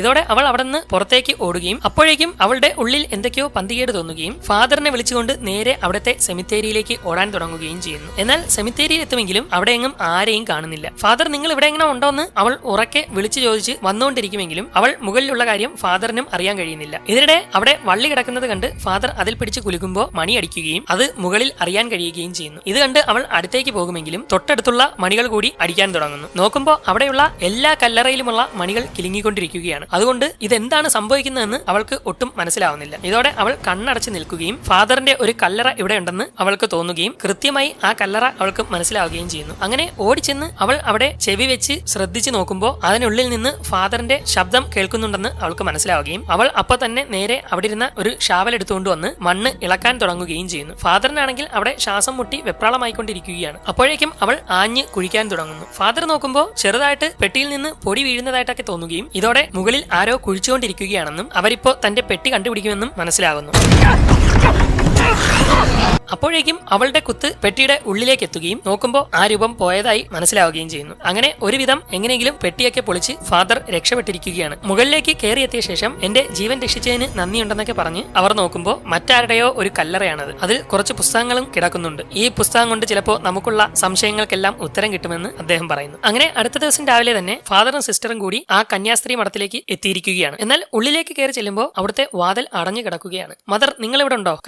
ഇതോടെ അവൾ അവിടെ നിന്ന് പുറത്തേക്ക് ഓടുകയും അപ്പോഴേക്കും അവളുടെ ഉള്ളിൽ എന്തൊക്കെയോ പന്തികേട് തോന്നുകയും ഫാദറിനെ വിളിച്ചുകൊണ്ട് നേരെ അവിടത്തെ സെമിത്തേരിയിലേക്ക് ഓടാൻ തുടങ്ങുകയും ചെയ്യുന്നു. എന്നാൽ സെമിത്തേരിയിൽ എത്തുമെങ്കിലും അവിടെ എങ്ങും ആരെയും കാണുന്നില്ല. ഫാദർ നിങ്ങൾ ഇവിടെ എങ്ങനെ ഉണ്ടോന്ന്? അവൾ ഉറക്കെ വിളിച്ചു ചോദിച്ച് വന്നുകൊണ്ടിരിക്കുമെങ്കിലും അവൾ മുകളിലുള്ള കാര്യം ഫാദറിനും അറിയാൻ കഴിയുന്നില്ല. ഇതിനിടെ അവിടെ വള്ളി കിടക്കുന്നത് കണ്ട് ഫാദർ അതിൽ പിടിച്ച് കുലുക്കുമ്പോൾ മണി അടിക്കുകയും അത് മുകളിൽ അറിയാൻ കഴിയുകയും ചെയ്യുന്നു. ഇത് കണ്ട് അവൾ അടുത്തേക്ക് പോകുമെങ്കിലും തൊട്ടടുത്തുള്ള മണികൾ കൂടി അടിക്കാൻ തുടങ്ങുന്നു. നോക്കുമ്പോൾ അവിടെയുള്ള എല്ലാ കല്ലറയിലുമുള്ള മണികൾ കിലുങ്ങിക്കൊണ്ടിരിക്കുകയാണ്. അതുകൊണ്ട് ഇതെന്താണ് സംഭവിക്കുന്നതെന്ന് അവൾക്ക് ഒട്ടും മനസ്സിലാവുന്നില്ല. ഇതോടെ അവൾ കണ്ണടച്ച് നിൽക്കുകയും ഫാദറിന്റെ ഒരു കല്ലറ ഇവിടെ ഉണ്ടെന്ന് അവൾക്ക് തോന്നുകയും കൃത്യമായി ആ കല്ലറ അവൾക്ക് മനസ്സിലാവുകയും ചെയ്യുന്നു. അങ്ങനെ ഓടിച്ചെന്ന് അവൾ അവിടെ ചെവി വെച്ച് ശ്രദ്ധിച്ചു നോക്കുമ്പോൾ അതിനുള്ളിൽ നിന്ന് ഫാദറിന്റെ ശബ്ദം കേൾക്കുന്നുണ്ടെന്ന് അവൾക്ക് മനസ്സിലാവുകയും അവൾ അപ്പൊ തന്നെ നേരെ അവിടെ ഇരുന്ന ഒരു ഷാവൽ എടുത്തുകൊണ്ട് വന്ന് മണ്ണ് ഇളക്കാൻ തുടങ്ങുകയും ചെയ്യുന്നു. ഫാദറിനാണെങ്കിൽ അവിടെ ശ്വാസം മുട്ടി വെപ്രാളമായിക്കൊണ്ടിരിക്കുകയാണ്. അപ്പോഴേക്കും അവൾ ആഞ്ഞ് കുഴിക്കാൻ തുടങ്ങുന്നു. ഫാദർ നോക്കുമ്പോൾ ചെറുതായിട്ട് പെട്ടിയിൽ നിന്ന് പൊടി വീഴുന്നതായിട്ടൊക്കെ തോന്നുകയും ഇതോടെ മുകളിൽ ആരോ കുഴിച്ചുകൊണ്ടിരിക്കുകയാണെന്നും അവരിപ്പോ തന്റെ പെട്ടി കണ്ടുപിടിക്കുമെന്നും മനസ്സിലാകുന്നു. അപ്പോഴേക്കും അവളുടെ കുത്ത് പെട്ടിയുടെ ഉള്ളിലേക്ക് എത്തുകയും നോക്കുമ്പോൾ ആ രൂപം പോയതായി മനസ്സിലാവുകയും ചെയ്യുന്നു. അങ്ങനെ ഒരുവിധം എങ്ങനെയെങ്കിലും പെട്ടിയൊക്കെ പൊളിച്ച് ഫാദർ രക്ഷപ്പെട്ടിരിക്കുകയാണ്. മുകളിലേക്ക് കയറിയെത്തിയ ശേഷം എന്റെ ജീവൻ രക്ഷിച്ചതിന് നന്ദിയുണ്ടെന്നൊക്കെ പറഞ്ഞ് അവർ നോക്കുമ്പോൾ മറ്റാരുടെയോ ഒരു കല്ലറയാണത്. അതിൽ കുറച്ച് പുസ്തകങ്ങളും കിടക്കുന്നുണ്ട്. ഈ പുസ്തകം കൊണ്ട് ചിലപ്പോൾ നമുക്കുള്ള സംശയങ്ങൾക്കെല്ലാം ഉത്തരം കിട്ടുമെന്ന് അദ്ദേഹം പറയുന്നു. അങ്ങനെ അടുത്ത ദിവസം രാവിലെ തന്നെ ഫാദറും സിസ്റ്ററും കൂടി ആ കന്യാസ്ത്രീ മഠത്തിലേക്ക് എത്തിയിരിക്കുകയാണ്. എന്നാൽ ഉള്ളിലേക്ക് കയറി ചെല്ലുമ്പോൾ അവിടുത്തെ വാതിൽ അടഞ്ഞു കിടക്കുകയാണ്. മദർ നിങ്ങൾ ഇവിടെ ഉണ്ടോ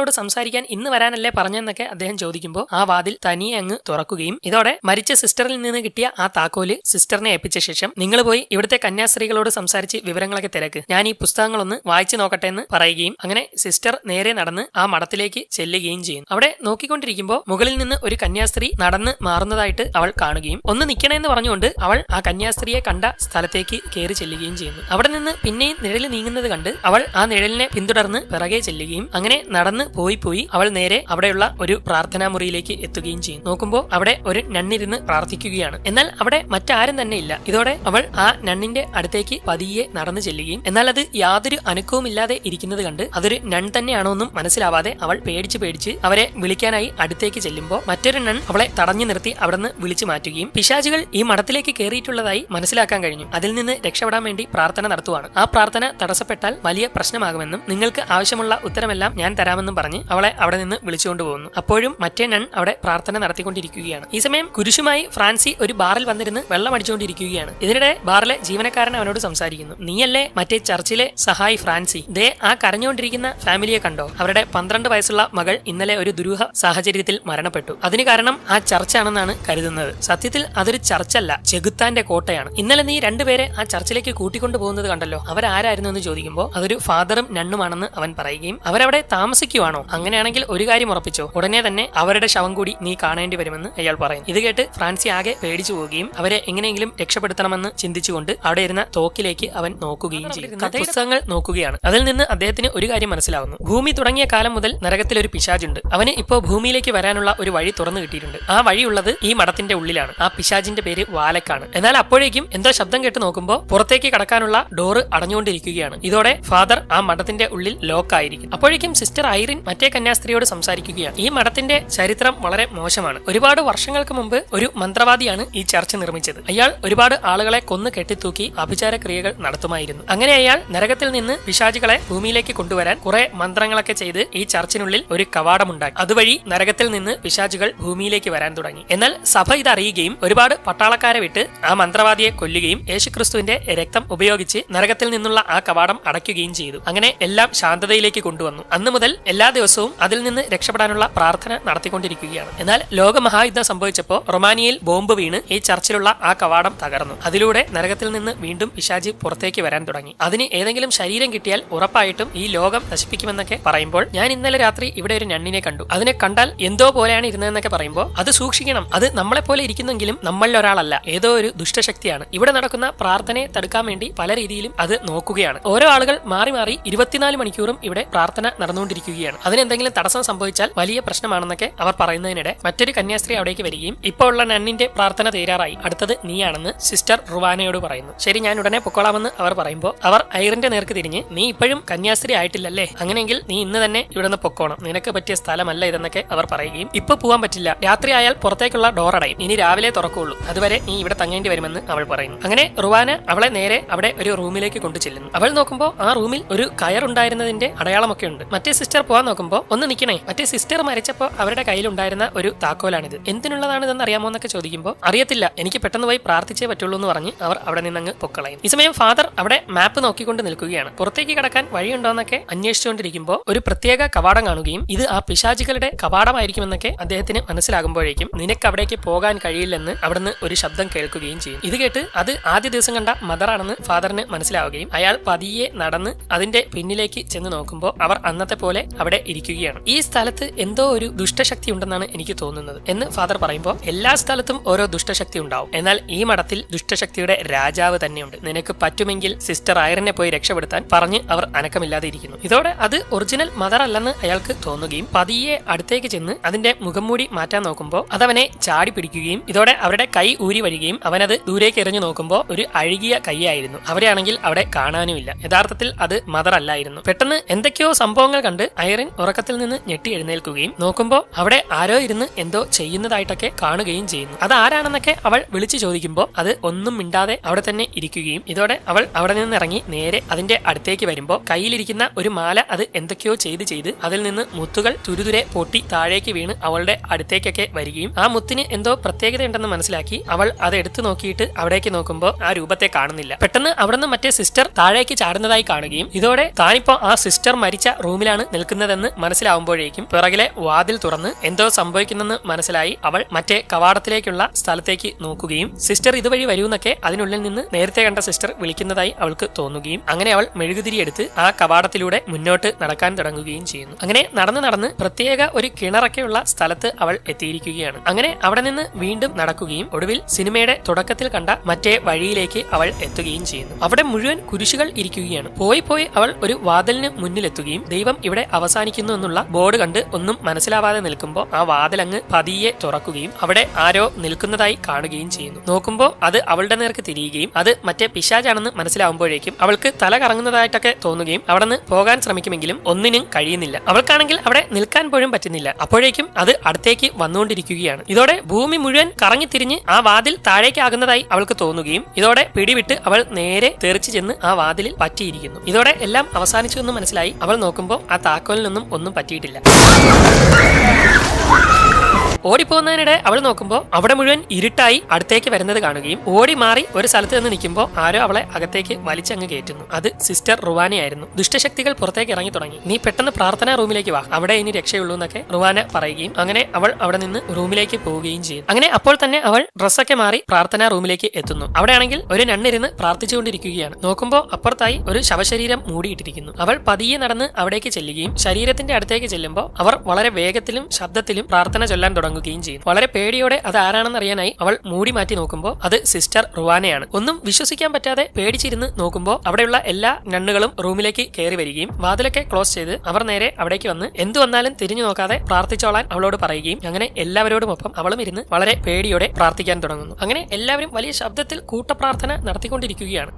കന്യാസ്ത്രീകളോട് സംസാരിക്കാൻ ഇന്ന് വരാനല്ലേ പറഞ്ഞെന്നൊക്കെ അദ്ദേഹം ചോദിക്കുമ്പോൾ ആ വാതിൽ തനിയെ അങ്ങ് തുറക്കുകയും ഇതോടെ മരിച്ച സിസ്റ്ററിൽ നിന്ന് കിട്ടിയ ആ താക്കോൽ സിസ്റ്ററിനെ ഏൽപ്പിച്ച ശേഷം നിങ്ങൾ പോയി ഇവിടുത്തെ കന്യാസ്ത്രീകളോട് സംസാരിച്ച് വിവരങ്ങളൊക്കെ തിരക്ക്. ഞാൻ ഈ പുസ്തകങ്ങളൊന്ന് വായിച്ചു നോക്കട്ടെ എന്ന് പറയുകയും അങ്ങനെ സിസ്റ്റർ നേരെ നടന്ന് ആ മഠത്തിലേക്ക് ചെല്ലുകയും ചെയ്യുന്നു. അവിടെ നോക്കിക്കൊണ്ടിരിക്കുമ്പോൾ മുകളിൽ നിന്ന് ഒരു കന്യാസ്ത്രീ നടന്ന് മാറുന്നതായിട്ട് അവൾ കാണുകയും ഒന്ന് നിൽക്കണമെന്ന് പറഞ്ഞുകൊണ്ട് അവൾ ആ കന്യാസ്ത്രീയെ കണ്ട സ്ഥലത്തേക്ക് കയറി ചെല്ലുകയും ചെയ്യുന്നു. അവിടെ നിന്ന് പിന്നെയും നിഴൽ നീങ്ങുന്നത് കണ്ട് അവൾ ആ നിഴലിനെ പിന്തുടർന്ന് പിറകെ ചെല്ലുകയും അങ്ങനെ നടന്ന് പോയി പോയി അവൾ നേരെ അവിടെയുള്ള ഒരു പ്രാർത്ഥനാ മുറിയിലേക്ക് എത്തുകയും ചെയ്യും. നോക്കുമ്പോൾ അവിടെ ഒരു നണ്ണിരുന്ന് പ്രാർത്ഥിക്കുകയാണ്. എന്നാൽ അവിടെ മറ്റാരും തന്നെ ഇല്ല. ഇതോടെ അവൾ ആ നണ്ണിന്റെ അടുത്തേക്ക് പതിയെ നടന്നു ചെല്ലുകയും എന്നാൽ അത് യാതൊരു അനക്കവുമില്ലാതെ ഇരിക്കുന്നത് കണ്ട് അതൊരു നൺ തന്നെയാണോ എന്നും മനസ്സിലാവാതെ അവൾ പേടിച്ച് പേടിച്ച് അവരെ വിളിക്കാനായി അടുത്തേക്ക് ചെല്ലുമ്പോൾ മറ്റൊരു നൺ അവളെ തടഞ്ഞു നിർത്തി അവിടുന്ന് വിളിച്ചു മാറ്റുകയും പിശാചികൾ ഈ മഠത്തിലേക്ക് കയറിയിട്ടുള്ളതായി മനസ്സിലാക്കാൻ കഴിഞ്ഞു. അതിൽ നിന്ന് രക്ഷപ്പെടാൻ വേണ്ടി പ്രാർത്ഥന നടത്തുവാണ്. ആ പ്രാർത്ഥന തടസ്സപ്പെട്ടാൽ വലിയ പ്രശ്നമാകുമെന്നും നിങ്ങൾക്ക് ആവശ്യമുള്ള ഉത്തരമെല്ലാം ഞാൻ തരാമെന്നും പറഞ്ഞ് അവളെ അവിടെ നിന്ന് വിളിച്ചുകൊണ്ട് പോകുന്നു. അപ്പോഴും മറ്റേ നൺ അവിടെ പ്രാർത്ഥന നടത്തിക്കൊണ്ടിരിക്കുകയാണ്. ഈ സമയം കുരിശുമായി ഫ്രാൻസി ഒരു ബാറിൽ വന്നിരുന്ന് വെള്ളം അടിച്ചുകൊണ്ടിരിക്കുകയാണ്. ഇതിനിടെ ബാറിലെ ജീവനക്കാരൻ അവനോട് സംസാരിക്കുന്നു. നീയല്ലേ മറ്റേ ചർച്ചിലെ സഹായി ഫ്രാൻസി? ദേ ആ കരഞ്ഞുകൊണ്ടിരിക്കുന്ന ഫാമിലിയെ കണ്ടോ? അവരുടെ പന്ത്രണ്ട് വയസ്സുള്ള മകൾ ഇന്നലെ ഒരു ദുരൂഹ സാഹചര്യത്തിൽ മരണപ്പെട്ടു. അതിന് കാരണം ആ ചർച്ചാണെന്നാണ് കരുതുന്നത്. സത്യത്തിൽ അതൊരു ചർച്ചല്ല ചെകുത്താന്റെ കോട്ടയാണ്. ഇന്നലെ നീ രണ്ടുപേരെ ആ ചർച്ചിലേക്ക് കൂട്ടിക്കൊണ്ടു പോകുന്നത് കണ്ടല്ലോ. അവരാരായിരുന്നു എന്ന് ചോദിക്കുമ്പോൾ അതൊരു ഫാദറും നണ്ണുമാണെന്ന് അവൻ പറയുകയും അവരവിടെ താമസിക്കുവാണോ അങ്ങനെയാണെങ്കിൽ ഒരു കാര്യം ഉറപ്പിച്ചോ. ഉടനെ തന്നെ അവരുടെ ശവം കൂടി നീ കാണേണ്ടി വരുമെന്ന് അയാൾ പറയുന്നു. ഇത് കേട്ട് ഫ്രാൻസി ആകെ പേടിച്ചു പോവുകയും അവരെ എങ്ങനെയെങ്കിലും രക്ഷപ്പെടുത്തണമെന്ന് ചിന്തിച്ചുകൊണ്ട് അവിടെ ഇരുന്ന തോക്കിലേക്ക് അവൻ നോക്കുകയും ചെയ്യും പുസ്തകങ്ങൾ നോക്കുകയാണ്. അതിൽ നിന്ന് അദ്ദേഹത്തിന് ഒരു കാര്യം മനസ്സിലാവുന്നു. ഭൂമി തുടങ്ങിയ കാലം മുതൽ നരകത്തിൽ ഒരു പിശാജുണ്ട് അവന് ഇപ്പോ ഭൂമിയിലേക്ക് വരാനുള്ള ഒരു വഴി തുറന്നു കിട്ടിയിട്ടുണ്ട്. ആ വഴിയുള്ളത് ഈ മഠത്തിന്റെ ഉള്ളിലാണ്. ആ പിശാജിന്റെ പേര് വാലക്കാണ്. എന്നാൽ അപ്പോഴേക്കും എന്തോ ശബ്ദം കേട്ട് നോക്കുമ്പോൾ പുറത്തേക്ക് കടക്കാനുള്ള ഡോറ് അടഞ്ഞുകൊണ്ടിരിക്കുകയാണ്. ഇതോടെ ഫാദർ ആ മഠത്തിന്റെ ഉള്ളിൽ ലോക്കായിരിക്കും. അപ്പോഴേക്കും സിസ്റ്റർ ഐറിൻ മറ്റേ കന്യാസ്ത്രീയോട് സംസാരിക്കുകയാണ്. ഈ മഠത്തിന്റെ ചരിത്രം വളരെ മോശമാണ്. ഒരുപാട് വർഷങ്ങൾക്ക് മുമ്പ് ഒരു മന്ത്രവാദിയാണ് ഈ ചർച്ച് നിർമ്മിച്ചത്. അയാൾ ഒരുപാട് ആളുകളെ കൊന്നു കെട്ടിത്തൂക്കി അഭിചാര ക്രിയകൾ നടത്തുമായിരുന്നു. അങ്ങനെ അയാൾ നരകത്തിൽ നിന്ന് പിശാചികളെ ഭൂമിയിലേക്ക് കൊണ്ടുവരാൻ കുറെ മന്ത്രങ്ങളൊക്കെ ചെയ്ത് ഈ ചർച്ചിനുള്ളിൽ ഒരു കവാടമുണ്ടാക്കി. അതുവഴി നരകത്തിൽ നിന്ന് പിശാചുകൾ ഭൂമിയിലേക്ക് വരാൻ തുടങ്ങി. എന്നാൽ സഭ ഇതറിയുകയും ഒരുപാട് പട്ടാളക്കാരെ വിട്ട് ആ മന്ത്രവാദിയെ കൊല്ലുകയും യേശുക്രിസ്തുവിന്റെ രക്തം ഉപയോഗിച്ച് നരകത്തിൽ നിന്നുള്ള ആ കവാടം അടയ്ക്കുകയും ചെയ്തു. അങ്ങനെ എല്ലാം ശാന്തതയിലേക്ക് കൊണ്ടുവന്നു. അന്ന് മുതൽ എല്ലാ ദിവസവും അതിൽ നിന്ന് രക്ഷപ്പെടാനുള്ള പ്രാർത്ഥന നടത്തിക്കൊണ്ടിരിക്കുകയാണ്. എന്നാൽ ലോകമഹായുദ്ധം സംഭവിച്ചപ്പോൾ റൊമാനിയയിൽ ബോംബ് വീണ് ഈ ചർച്ചിലുള്ള ആ കവാടം തകർന്നു. അതിലൂടെ നരകത്തിൽ നിന്ന് വീണ്ടും പിശാജി പുറത്തേക്ക് വരാൻ തുടങ്ങി. അതിന് ഏതെങ്കിലും ശരീരം കിട്ടിയാൽ ഉറപ്പായിട്ടും ഈ ലോകം നശിപ്പിക്കുമെന്നൊക്കെ പറയുമ്പോൾ ഞാൻ ഇന്നലെ രാത്രി ഇവിടെ ഒരു ഞണ്ണിനെ കണ്ടു. അതിനെ കണ്ടാൽ എന്തോ പോലെയാണ് ഇരുന്നതെന്നൊക്കെ പറയുമ്പോൾ അത് സൂക്ഷിക്കണം. അത് നമ്മളെ പോലെ ഇരിക്കുന്നെങ്കിലും നമ്മളിൽ ഒരാളല്ല. ഏതോ ഒരു ദുഷ്ടശക്തിയാണ്. ഇവിടെ നടക്കുന്ന പ്രാർത്ഥനയെ തടുക്കാൻ വേണ്ടി പല രീതിയിലും അത് നോക്കുകയാണ്. ഓരോ ആളുകൾ മാറി മാറി ഇരുപത്തിനാല് മണിക്കൂറും ഇവിടെ പ്രാർത്ഥന നടന്നുകൊണ്ടിരിക്കുകയാണ്. അതിനെന്തെങ്കിലും തടസ്സം സംഭവിച്ചാൽ വലിയ പ്രശ്നമാണെന്നൊക്കെ അവർ പറയുന്നതിനിടെ മറ്റൊരു കന്യാസ്ത്രീ അവിടേക്ക് വരികയും ഇപ്പോൾ ഉള്ള നന്നിന്റെ പ്രാർത്ഥന തീരാറായി. അടുത്തത് നീയാണെന്ന് സിസ്റ്റർ റുവാനയോട് പറയുന്നു. ശരി ഞാൻ ഉടനെ പൊക്കോളാമെന്ന് അവർ പറയുമ്പോൾ അവർ ഐറിന്റെ നേർക്ക് തിരിഞ്ഞ് നീ ഇപ്പോഴും കന്യാസ്ത്രീ ആയിട്ടില്ലല്ലേ? അങ്ങനെയെങ്കിൽ നീ ഇന്ന് തന്നെ ഇവിടുന്ന് പൊക്കോണം. നിനക്ക് പറ്റിയ സ്ഥലമല്ല ഇതെന്നൊക്കെ അവർ പറയുകയും ഇപ്പൊ പോവാൻ പറ്റില്ല. രാത്രി ആയാൽ പുറത്തേക്കുള്ള ഡോർ അടയും. ഇനി രാവിലെ തുറക്കുള്ളൂ. അതുവരെ നീ ഇവിടെ തങ്ങേണ്ടി വരുമെന്ന് അവൾ പറയുന്നു. അങ്ങനെ റുവാന അവളെ നേരെ അവിടെ ഒരു റൂമിലേക്ക് കൊണ്ടു ചെല്ലുന്നു അവൾ നോക്കുമ്പോൾ ആ റൂമിൽ ഒരു കയർ ഉണ്ടായിരുന്നതിന്റെ അടയാളമൊക്കെ ഉണ്ട്. മറ്റേ സിസ്റ്റർ പോവാൻ നോക്കുമ്പോൾ ഒന്ന് നിൽക്കണേ മറ്റേ സിസ്റ്റർ മരിച്ചപ്പോൾ അവരുടെ കയ്യിലുണ്ടായിരുന്ന ഒരു താക്കോലാണിത്. എന്തിനുള്ളതാണ് ഇതെന്ന് അറിയാമോ എന്നൊക്കെ ചോദിക്കുമ്പോൾ അറിയത്തില്ല എനിക്ക് പെട്ടെന്ന് പോയി പ്രാർത്ഥിച്ചേ പറ്റുള്ളൂ എന്ന് പറഞ്ഞ് അവർ അവിടെ നിന്നങ്ങ് പൊക്കളയും. ഈ സമയം ഫാദർ അവിടെ മാപ്പ് നോക്കിക്കൊണ്ട് നിൽക്കുകയാണ്. പുറത്തേക്ക് കടക്കാൻ വഴിയുണ്ടോ എന്നൊക്കെ അന്വേഷിച്ചുകൊണ്ടിരിക്കുമ്പോൾ ഒരു പ്രത്യേക കവാടം കാണുകയും ഇത് ആ പിശാചികളുടെ കവാടമായിരിക്കുമെന്നൊക്കെ അദ്ദേഹത്തിന് മനസ്സിലാകുമ്പോഴേക്കും നിനക്ക് അവിടേക്ക് പോകാൻ കഴിയില്ലെന്ന് അവിടുന്ന് ഒരു ശബ്ദം കേൾക്കുകയും ചെയ്യും. ഇത് കേട്ട് അത് ആദ്യ ദിവസം കണ്ട മദറാണെന്ന് ഫാദറിന് മനസ്സിലാവുകയും അയാൾ പതിയെ നടന്ന് അതിന്റെ പിന്നിലേക്ക് ചെന്ന് നോക്കുമ്പോൾ അവർ അന്നത്തെ പോലെ അവിടെ ഇരിക്കുകയാണ്. ഈ സ്ഥലത്ത് എന്തോ ഒരു ദുഷ്ടശക്തി ഉണ്ടെന്നാണ് എനിക്ക് തോന്നുന്നത് എന്ന് ഫാദർ പറയുമ്പോൾ എല്ലാ സ്ഥലത്തും ഓരോ ദുഷ്ടശക്തി ഉണ്ടാവും. എന്നാൽ ഈ മഠത്തിൽ ദുഷ്ടശക്തിയുടെ രാജാവ് തന്നെയുണ്ട്. നിനക്ക് പറ്റുമെങ്കിൽ സിസ്റ്റർ അയറിനെ പോയി രക്ഷപ്പെടുത്താൻ പറഞ്ഞ് അവർ അനക്കമില്ലാതെ ഇരിക്കുന്നു. ഇതോടെ അത് ഒറിജിനൽ മദർ അല്ലെന്ന് അയാൾക്ക് തോന്നുകയും പതിയെ അടുത്തേക്ക് ചെന്ന് അതിന്റെ മുഖം മൂടി മാറ്റാൻ നോക്കുമ്പോൾ അതവനെ ചാടി പിടിക്കുകയും ഇതോടെ അവരുടെ കൈ ഊരി വരികയും അവനത് ദൂരേക്ക് എറിഞ്ഞു നോക്കുമ്പോൾ ഒരു അഴുകിയ കൈയായിരുന്നു. അവരെയാണെങ്കിൽ അവിടെ കാണാനുമില്ല. യഥാർത്ഥത്തിൽ അത് മദർ അല്ലായിരുന്നു. പെട്ടെന്ന് എന്തൊക്കെയോ സംഭവങ്ങൾ കണ്ട് അയറിൻ ഉറക്കത്തിൽ നിന്ന് ഞെട്ടി എഴുന്നേൽക്കുകയും നോക്കുമ്പോൾ അവിടെ ആരോ ഇരുന്ന് എന്തോ ചെയ്യുന്നതായിട്ടൊക്കെ കാണുകയും ചെയ്യുന്നു. അത് ആരാണെന്നൊക്കെ അവൾ വിളിച്ചു ചോദിക്കുമ്പോൾ അത് ഒന്നും മിണ്ടാതെ അവിടെ തന്നെ ഇരിക്കുകയും ഇതോടെ അവൾ അവിടെ നിന്ന് ഇറങ്ങി നേരെ അതിന്റെ അടുത്തേക്ക് വരുമ്പോൾ കയ്യിലിരിക്കുന്ന ഒരു മാല അത് എന്തൊക്കെയോ ചെയ്ത് ചെയ്ത് അതിൽ നിന്ന് മുത്തുകൾ തുരുതുരെ പൊട്ടി താഴേക്ക് വീണ് അവളുടെ അടുത്തേക്കൊക്കെ വരികയും ആ മുത്തിന് എന്തോ പ്രത്യേകതയുണ്ടെന്ന് മനസ്സിലാക്കി അവൾ അത് എടുത്തു നോക്കിയിട്ട് അവിടേക്ക് നോക്കുമ്പോൾ ആ രൂപത്തെ കാണുന്നില്ല. പെട്ടെന്ന് അവിടുന്ന് മറ്റേ സിസ്റ്റർ താഴേക്ക് ചാടുന്നതായി കാണുകയും ഇതോടെ താനിപ്പോ ആ സിസ്റ്റർ മരിച്ച റൂമിലാണ് നിൽക്കുന്നതെന്ന് മനസ്സിലാവുമ്പോഴേക്കും പിറകിലെ വാതിൽ തുറന്ന് എന്തോ സംഭവിക്കുന്നെന്ന് മനസ്സിലായി അവൾ മറ്റേ കവാടത്തിലേക്കുള്ള സ്ഥലത്തേക്ക് നോക്കുകയും സിസ്റ്റർ ഇതുവഴി വരൂന്നൊക്കെ അതിനുള്ളിൽ നിന്ന് നേരത്തെ കണ്ട സിസ്റ്റർ വിളിക്കുന്നതായി അവൾക്ക് തോന്നുകയും അങ്ങനെ അവൾ മെഴുകുതിരിയെടുത്ത് ആ കവാടത്തിലൂടെ മുന്നോട്ട് നടക്കാൻ തുടങ്ങുകയും ചെയ്യുന്നു. അങ്ങനെ നടന്ന് നടന്ന് പ്രത്യേക ഒരു കിണറൊക്കെയുള്ള സ്ഥലത്ത് അവൾ എത്തിയിരിക്കുകയാണ്. അങ്ങനെ അവിടെ നിന്ന് വീണ്ടും നടക്കുകയും ഒടുവിൽ സിനിമയുടെ തുടക്കത്തിൽ കണ്ട മറ്റേ വഴിയിലേക്ക് അവൾ എത്തുകയും ചെയ്യുന്നു. അവിടെ മുഴുവൻ കുരിശുകൾ ഇരിക്കുകയാണ്. പോയി പോയി അവൾ ഒരു വാതിലിന് മുന്നിലെത്തുകയും ദൈവം ഇവിടെ അവസാനിക്കുന്നു എന്നുള്ള ബോർഡ് കണ്ട് ഒന്നും മനസ്സിലാവാതെ നിൽക്കുമ്പോൾ ആ വാതിലങ്ങ് പതിയെ തുറക്കുകയും അവിടെ ആരോ നിൽക്കുന്നതായി കാണുകയും ചെയ്യുന്നു. നോക്കുമ്പോൾ അത് അവളുടെ നേർക്ക് തിരിയുകയും അത് മറ്റേ പിശാജാണെന്ന് മനസ്സിലാവുമ്പോഴേക്കും അവൾക്ക് തല കറങ്ങുന്നതായിട്ടൊക്കെ തോന്നുകയും അവിടെ നിന്ന് പോകാൻ ശ്രമിക്കുമെങ്കിലും ഒന്നിനും കഴിയുന്നില്ല. അവൾക്കാണെങ്കിൽ അവിടെ നിൽക്കാൻ പോലും പറ്റുന്നില്ല. അപ്പോഴേക്കും അത് അടുത്തേക്ക് വന്നുകൊണ്ടിരിക്കുകയാണ്. ഇതോടെ ഭൂമി മുഴുവൻ കറങ്ങിത്തിരിഞ്ഞ് ആ വാതിൽ താഴേക്കാകുന്നതായി അവൾക്ക് തോന്നുകയും ഇതോടെ പിടിവിട്ട് അവൾ നേരെ തെറിച്ചു ചെന്ന് ആ വാതിലിൽ പറ്റിയിരിക്കുന്നു. ഇതോടെ എല്ലാം അവസാനിച്ചു എന്ന് മനസ്സിലായി. അവൾ നോക്കുമ്പോൾ ആ താക്കോലിനൊന്നും ഒന്നും പറ്റിയിട്ടില്ല. ഓടിപ്പോകുന്നതിനിടെ അവൾ നോക്കുമ്പോൾ അവിടെ മുഴുവൻ ഇരുട്ടായി അടുത്തേക്ക് വരുന്നത് കാണുകയും ഓടി മാറി ഒരു സ്ഥലത്ത് നിന്ന് നിൽക്കുമ്പോൾ ആരോ അവളെ അകത്തേക്ക് വലിച്ചങ്ങ് കയറ്റുന്നു. അത് സിസ്റ്റർ റുവാനയായിരുന്നു ദുഷ്ടശക്തികൾ പുറത്തേക്ക് ഇറങ്ങി തുടങ്ങി. നീ പെട്ടെന്ന് പ്രാർത്ഥനാ റൂമിലേക്ക് വാ. അവിടെ ഇനി രക്ഷയുള്ളൂ എന്നൊക്കെ റുവാന പറയുകയും അങ്ങനെ അവൾ അവിടെ നിന്ന് റൂമിലേക്ക് പോവുകയും ചെയ്യും. അങ്ങനെ അപ്പോൾ തന്നെ അവൾ ഡ്രസ്സൊക്കെ മാറി പ്രാർത്ഥനാ റൂമിലേക്ക് എത്തുന്നു. അവിടെയാണെങ്കിൽ ഒരു നണ്ണിരുന്ന് പ്രാർത്ഥിച്ചുകൊണ്ടിരിക്കുകയാണ്. നോക്കുമ്പോൾ അപ്പുറത്തായി ഒരു ശവശരീരം മൂടിയിട്ടിരിക്കുന്നു. അവൾ പതിയെ നടന്ന് അവിടേക്ക് ചെല്ലുകയും ശരീരത്തിന്റെ അടുത്തേക്ക് ചെല്ലുമ്പോൾ അവർ വളരെ വേഗത്തിലും ശബ്ദത്തിലും പ്രാർത്ഥന ചൊല്ലാൻ തുടങ്ങുകയും ചെയ്യും. വളരെ പേടിയോടെ അത് ആരാണെന്ന് അറിയാനായി അവൾ മൂടി മാറ്റി നോക്കുമ്പോൾ അത് സിസ്റ്റർ റുവാനയാണ്. ഒന്നും വിശ്വസിക്കാൻ പറ്റാതെ പേടിച്ചിരുന്ന് നോക്കുമ്പോൾ അവിടെയുള്ള എല്ലാ നണ്ണുകളും റൂമിലേക്ക് കയറി വരികയും വാതിലൊക്കെ ക്ലോസ് ചെയ്ത് അവർ നേരെ അവിടേക്ക് വന്ന് എന്തു വന്നാലും തിരിഞ്ഞു നോക്കാതെ പ്രാർത്ഥിച്ചോളാൻ അവളോട് പറയുകയും അങ്ങനെ എല്ലാവരോടും ഒപ്പം അവളും ഇരുന്ന് വളരെ പേടിയോടെ പ്രാർത്ഥിക്കാൻ തുടങ്ങുന്നു. അങ്ങനെ എല്ലാവരും വലിയ ശബ്ദത്തിൽ കൂട്ടപ്രാർത്ഥന നടത്തിക്കൊണ്ടിരിക്കുകയാണ്.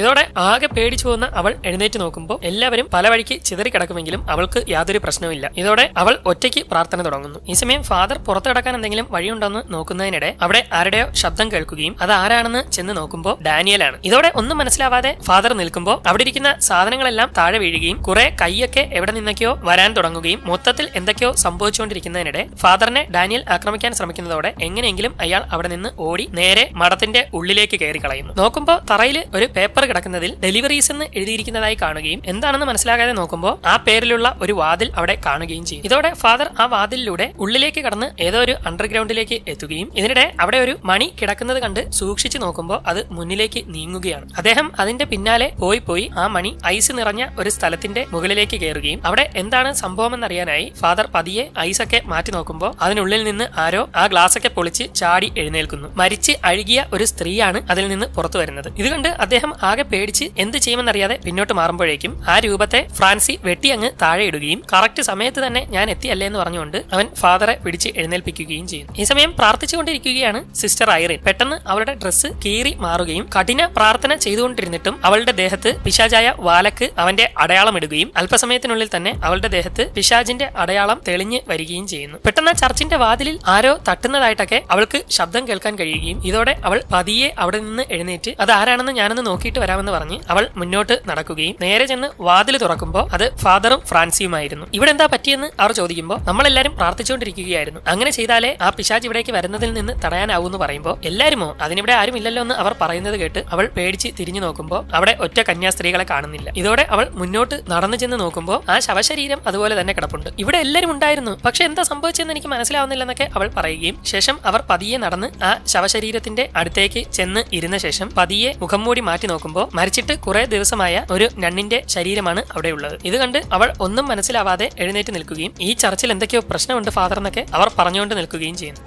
ഇതോടെ ആകെ പേടിച്ചു പോകുന്ന അവൾ എഴുന്നേറ്റ് നോക്കുമ്പോൾ എല്ലാവരും പല വഴിക്ക് ചിതറിക്കിടക്കുമെങ്കിലും അവൾക്ക് യാതൊരു പ്രശ്നവുമില്ല. ഇതോടെ അവൾ ഒറ്റയ്ക്ക് പ്രാർത്ഥന തുടങ്ങുന്നു. ഈ സമയം ഫാദർ പുറത്തു കിടക്കാൻ എന്തെങ്കിലും വഴിയുണ്ടോന്ന് നോക്കുന്നതിനിടെ അവിടെ ആരുടെയോ ശബ്ദം കേൾക്കുകയും അത് ആരാണെന്ന് ചെന്ന് നോക്കുമ്പോൾ ഡാനിയലാണ്. ഇതോടെ ഒന്നും മനസ്സിലാവാതെ ഫാദർ നിൽക്കുമ്പോൾ അവിടെ ഇരിക്കുന്ന സാധനങ്ങളെല്ലാം താഴെ വീഴുകയും കുറെ കൈയൊക്കെ എവിടെ നിന്നൊക്കെയോ വരാൻ തുടങ്ങുകയും മൊത്തത്തിൽ എന്തൊക്കെയോ സംഭവിച്ചുകൊണ്ടിരിക്കുന്നതിനിടെ ഫാദറിനെ ഡാനിയൽ ആക്രമിക്കാൻ ശ്രമിക്കുന്നതോടെ എങ്ങനെയെങ്കിലും അയാൾ അവിടെ നിന്ന് ഓടി നേരെ മഠത്തിന്റെ ഉള്ളിലേക്ക് കയറി കളയുന്നു. നോക്കുമ്പോൾ തറയിൽ ഒരു പേപ്പർ കിടക്കുന്നതിൽ ഡെലിവറീസ് എന്ന് എഴുതിയിരിക്കുന്നതായി കാണുകയും എന്താണെന്ന് മനസ്സിലാകാതെ നോക്കുമ്പോൾ ആ പേരിലുള്ള ഒരു വാതിൽ അവിടെ കാണുകയും ചെയ്യും. ഇതോടെ ഫാദർ ആ വാതിലിലൂടെ ഉള്ളിലേക്ക് കടന്ന് ഏതോ ഒരു അണ്ടർഗ്രൗണ്ടിലേക്ക് എത്തുകയും ഇതിനിടെ അവിടെ ഒരു മണി കിടക്കുന്നത് കണ്ട് സൂക്ഷിച്ചു നോക്കുമ്പോൾ അത് മുന്നിലേക്ക് നീങ്ങുകയാണ്. അദ്ദേഹം അതിന്റെ പിന്നാലെ പോയി പോയി ആ മണി ഐസ് നിറഞ്ഞ ഒരു സ്ഥലത്തിന്റെ മുകളിലേക്ക് കയറുകയും അവിടെ എന്താണ് സംഭവമെന്നറിയാനായി ഫാദർ പതിയെ ഐസൊക്കെ മാറ്റി നോക്കുമ്പോൾ അതിനുള്ളിൽ നിന്ന് ആരോ ആ ഗ്ലാസ് ഒക്കെ പൊളിച്ച് ചാടി എഴുന്നേൽക്കുന്നു. മരിച്ച് അഴുകിയ ഒരു സ്ത്രീയാണ് അതിൽ നിന്ന് പുറത്തു വരുന്നത്. ഇത് കണ്ട് അദ്ദേഹം ആകെ പേടിച്ച് എന്ത് ചെയ്യുമെന്നറിയാതെ പിന്നോട്ട് മാറുമ്പോഴേക്കും ആ രൂപത്തെ ഫ്രാൻസി വെട്ടിയങ്ങ് താഴെ ഇടുകയും കറക്റ്റ് സമയത്ത് തന്നെ ഞാൻ എത്തിയല്ലേ എന്ന് പറഞ്ഞുകൊണ്ട് അവൻ ഫാദറെ പിടിച്ച് എഴുന്നേൽപ്പിക്കുകയും ചെയ്യുന്നു. ഈ സമയം പ്രാർത്ഥിച്ചുകൊണ്ടിരിക്കുകയാണ് സിസ്റ്റർ ഐറിൻ. പെട്ടെന്ന് അവളുടെ ഡ്രസ്സ് കീറി മാറുകയും കഠിന പ്രാർത്ഥന ചെയ്തുകൊണ്ടിരുന്നിട്ടും അവളുടെ ദേഹത്ത് പിശാചായ വാലക്ക് അവന്റെ അടയാളം ഇടുകയും അല്പസമയത്തിനുള്ളിൽ തന്നെ അവളുടെ ദേഹത്ത് പിശാജിന്റെ അടയാളം തെളിഞ്ഞ് വരികയും ചെയ്യുന്നു. പെട്ടെന്ന് ചർച്ചിന്റെ വാതിലിൽ ആരോ തട്ടുന്നതായിട്ടൊക്കെ അവൾക്ക് ശബ്ദം കേൾക്കാൻ കഴിയുകയും ഇതോടെ അവൾ പതിയെ അവിടെ നിന്ന് എഴുന്നേറ്റ് അത് ആരാണെന്ന് ഞാനൊന്ന് നോക്കിയിട്ട് വരാമെന്ന് പറഞ്ഞ് അവൾ മുന്നോട്ട് നടക്കുകയും നേരെ ചെന്ന് വാതിൽ തുറക്കുമ്പോൾ അത് ഫാദറും ഫ്രാൻസിയുമായിരുന്നു. ഇവിടെ എന്താ പറ്റിയെന്ന് അവർ ചോദിക്കുമ്പോൾ നമ്മളെല്ലാരും പ്രാർത്ഥിച്ചുകൊണ്ടിരിക്കുകയായിരുന്നു അങ്ങനെ ചെയ്താലേ ആ പിശാജ് ഇവിടേക്ക് വരുന്നതിൽ നിന്ന് തടയാനാവൂ എന്ന് പറയുമ്പോൾ എല്ലാരുമോ അതിനിവിടെ ആരും ഇല്ലല്ലോ എന്ന് അവർ പറയുന്നത് കേട്ട് അവൾ പേടിച്ച് തിരിഞ്ഞു നോക്കുമ്പോൾ അവിടെ ഒറ്റ കന്യാസ്ത്രീകളെ കാണുന്നില്ല. ഇതോടെ അവൾ മുന്നോട്ട് നടന്നു ചെന്ന് നോക്കുമ്പോൾ ആ ശവശരീരം അതുപോലെ തന്നെ കിടപ്പുണ്ട്. ഇവിടെ എല്ലാവരും ഉണ്ടായിരുന്നു. പക്ഷെ എന്താ സംഭവിച്ചെന്ന് എനിക്ക് മനസ്സിലാവുന്നില്ലെന്നൊക്കെ അവൾ പറയുകയും ശേഷം അവർ പതിയെ നടന്ന് ആ ശവശരീരത്തിന്റെ അടുത്തേക്ക് ചെന്ന് ഇരുന്ന ശേഷം പതിയെ മുഖം മൂടി മാറ്റി നോക്കുമ്പോൾ മരിച്ചിട്ട് കുറെ ദിവസമായ ഒരു നണ്ണിന്റെ ശരീരമാണ് അവിടെയുള്ളത്. ഇത് കണ്ട് അവൾ ഒന്നും മനസ്സിലാവാതെ എഴുന്നേറ്റ് നിൽക്കുകയും ഈ ചർച്ചിൽ എന്തൊക്കെയോ പ്രശ്നമുണ്ട് ഫാദർ എന്നൊക്കെ അവർ പറഞ്ഞുകൊണ്ട് നിൽക്കുകയും ചെയ്യുന്നു.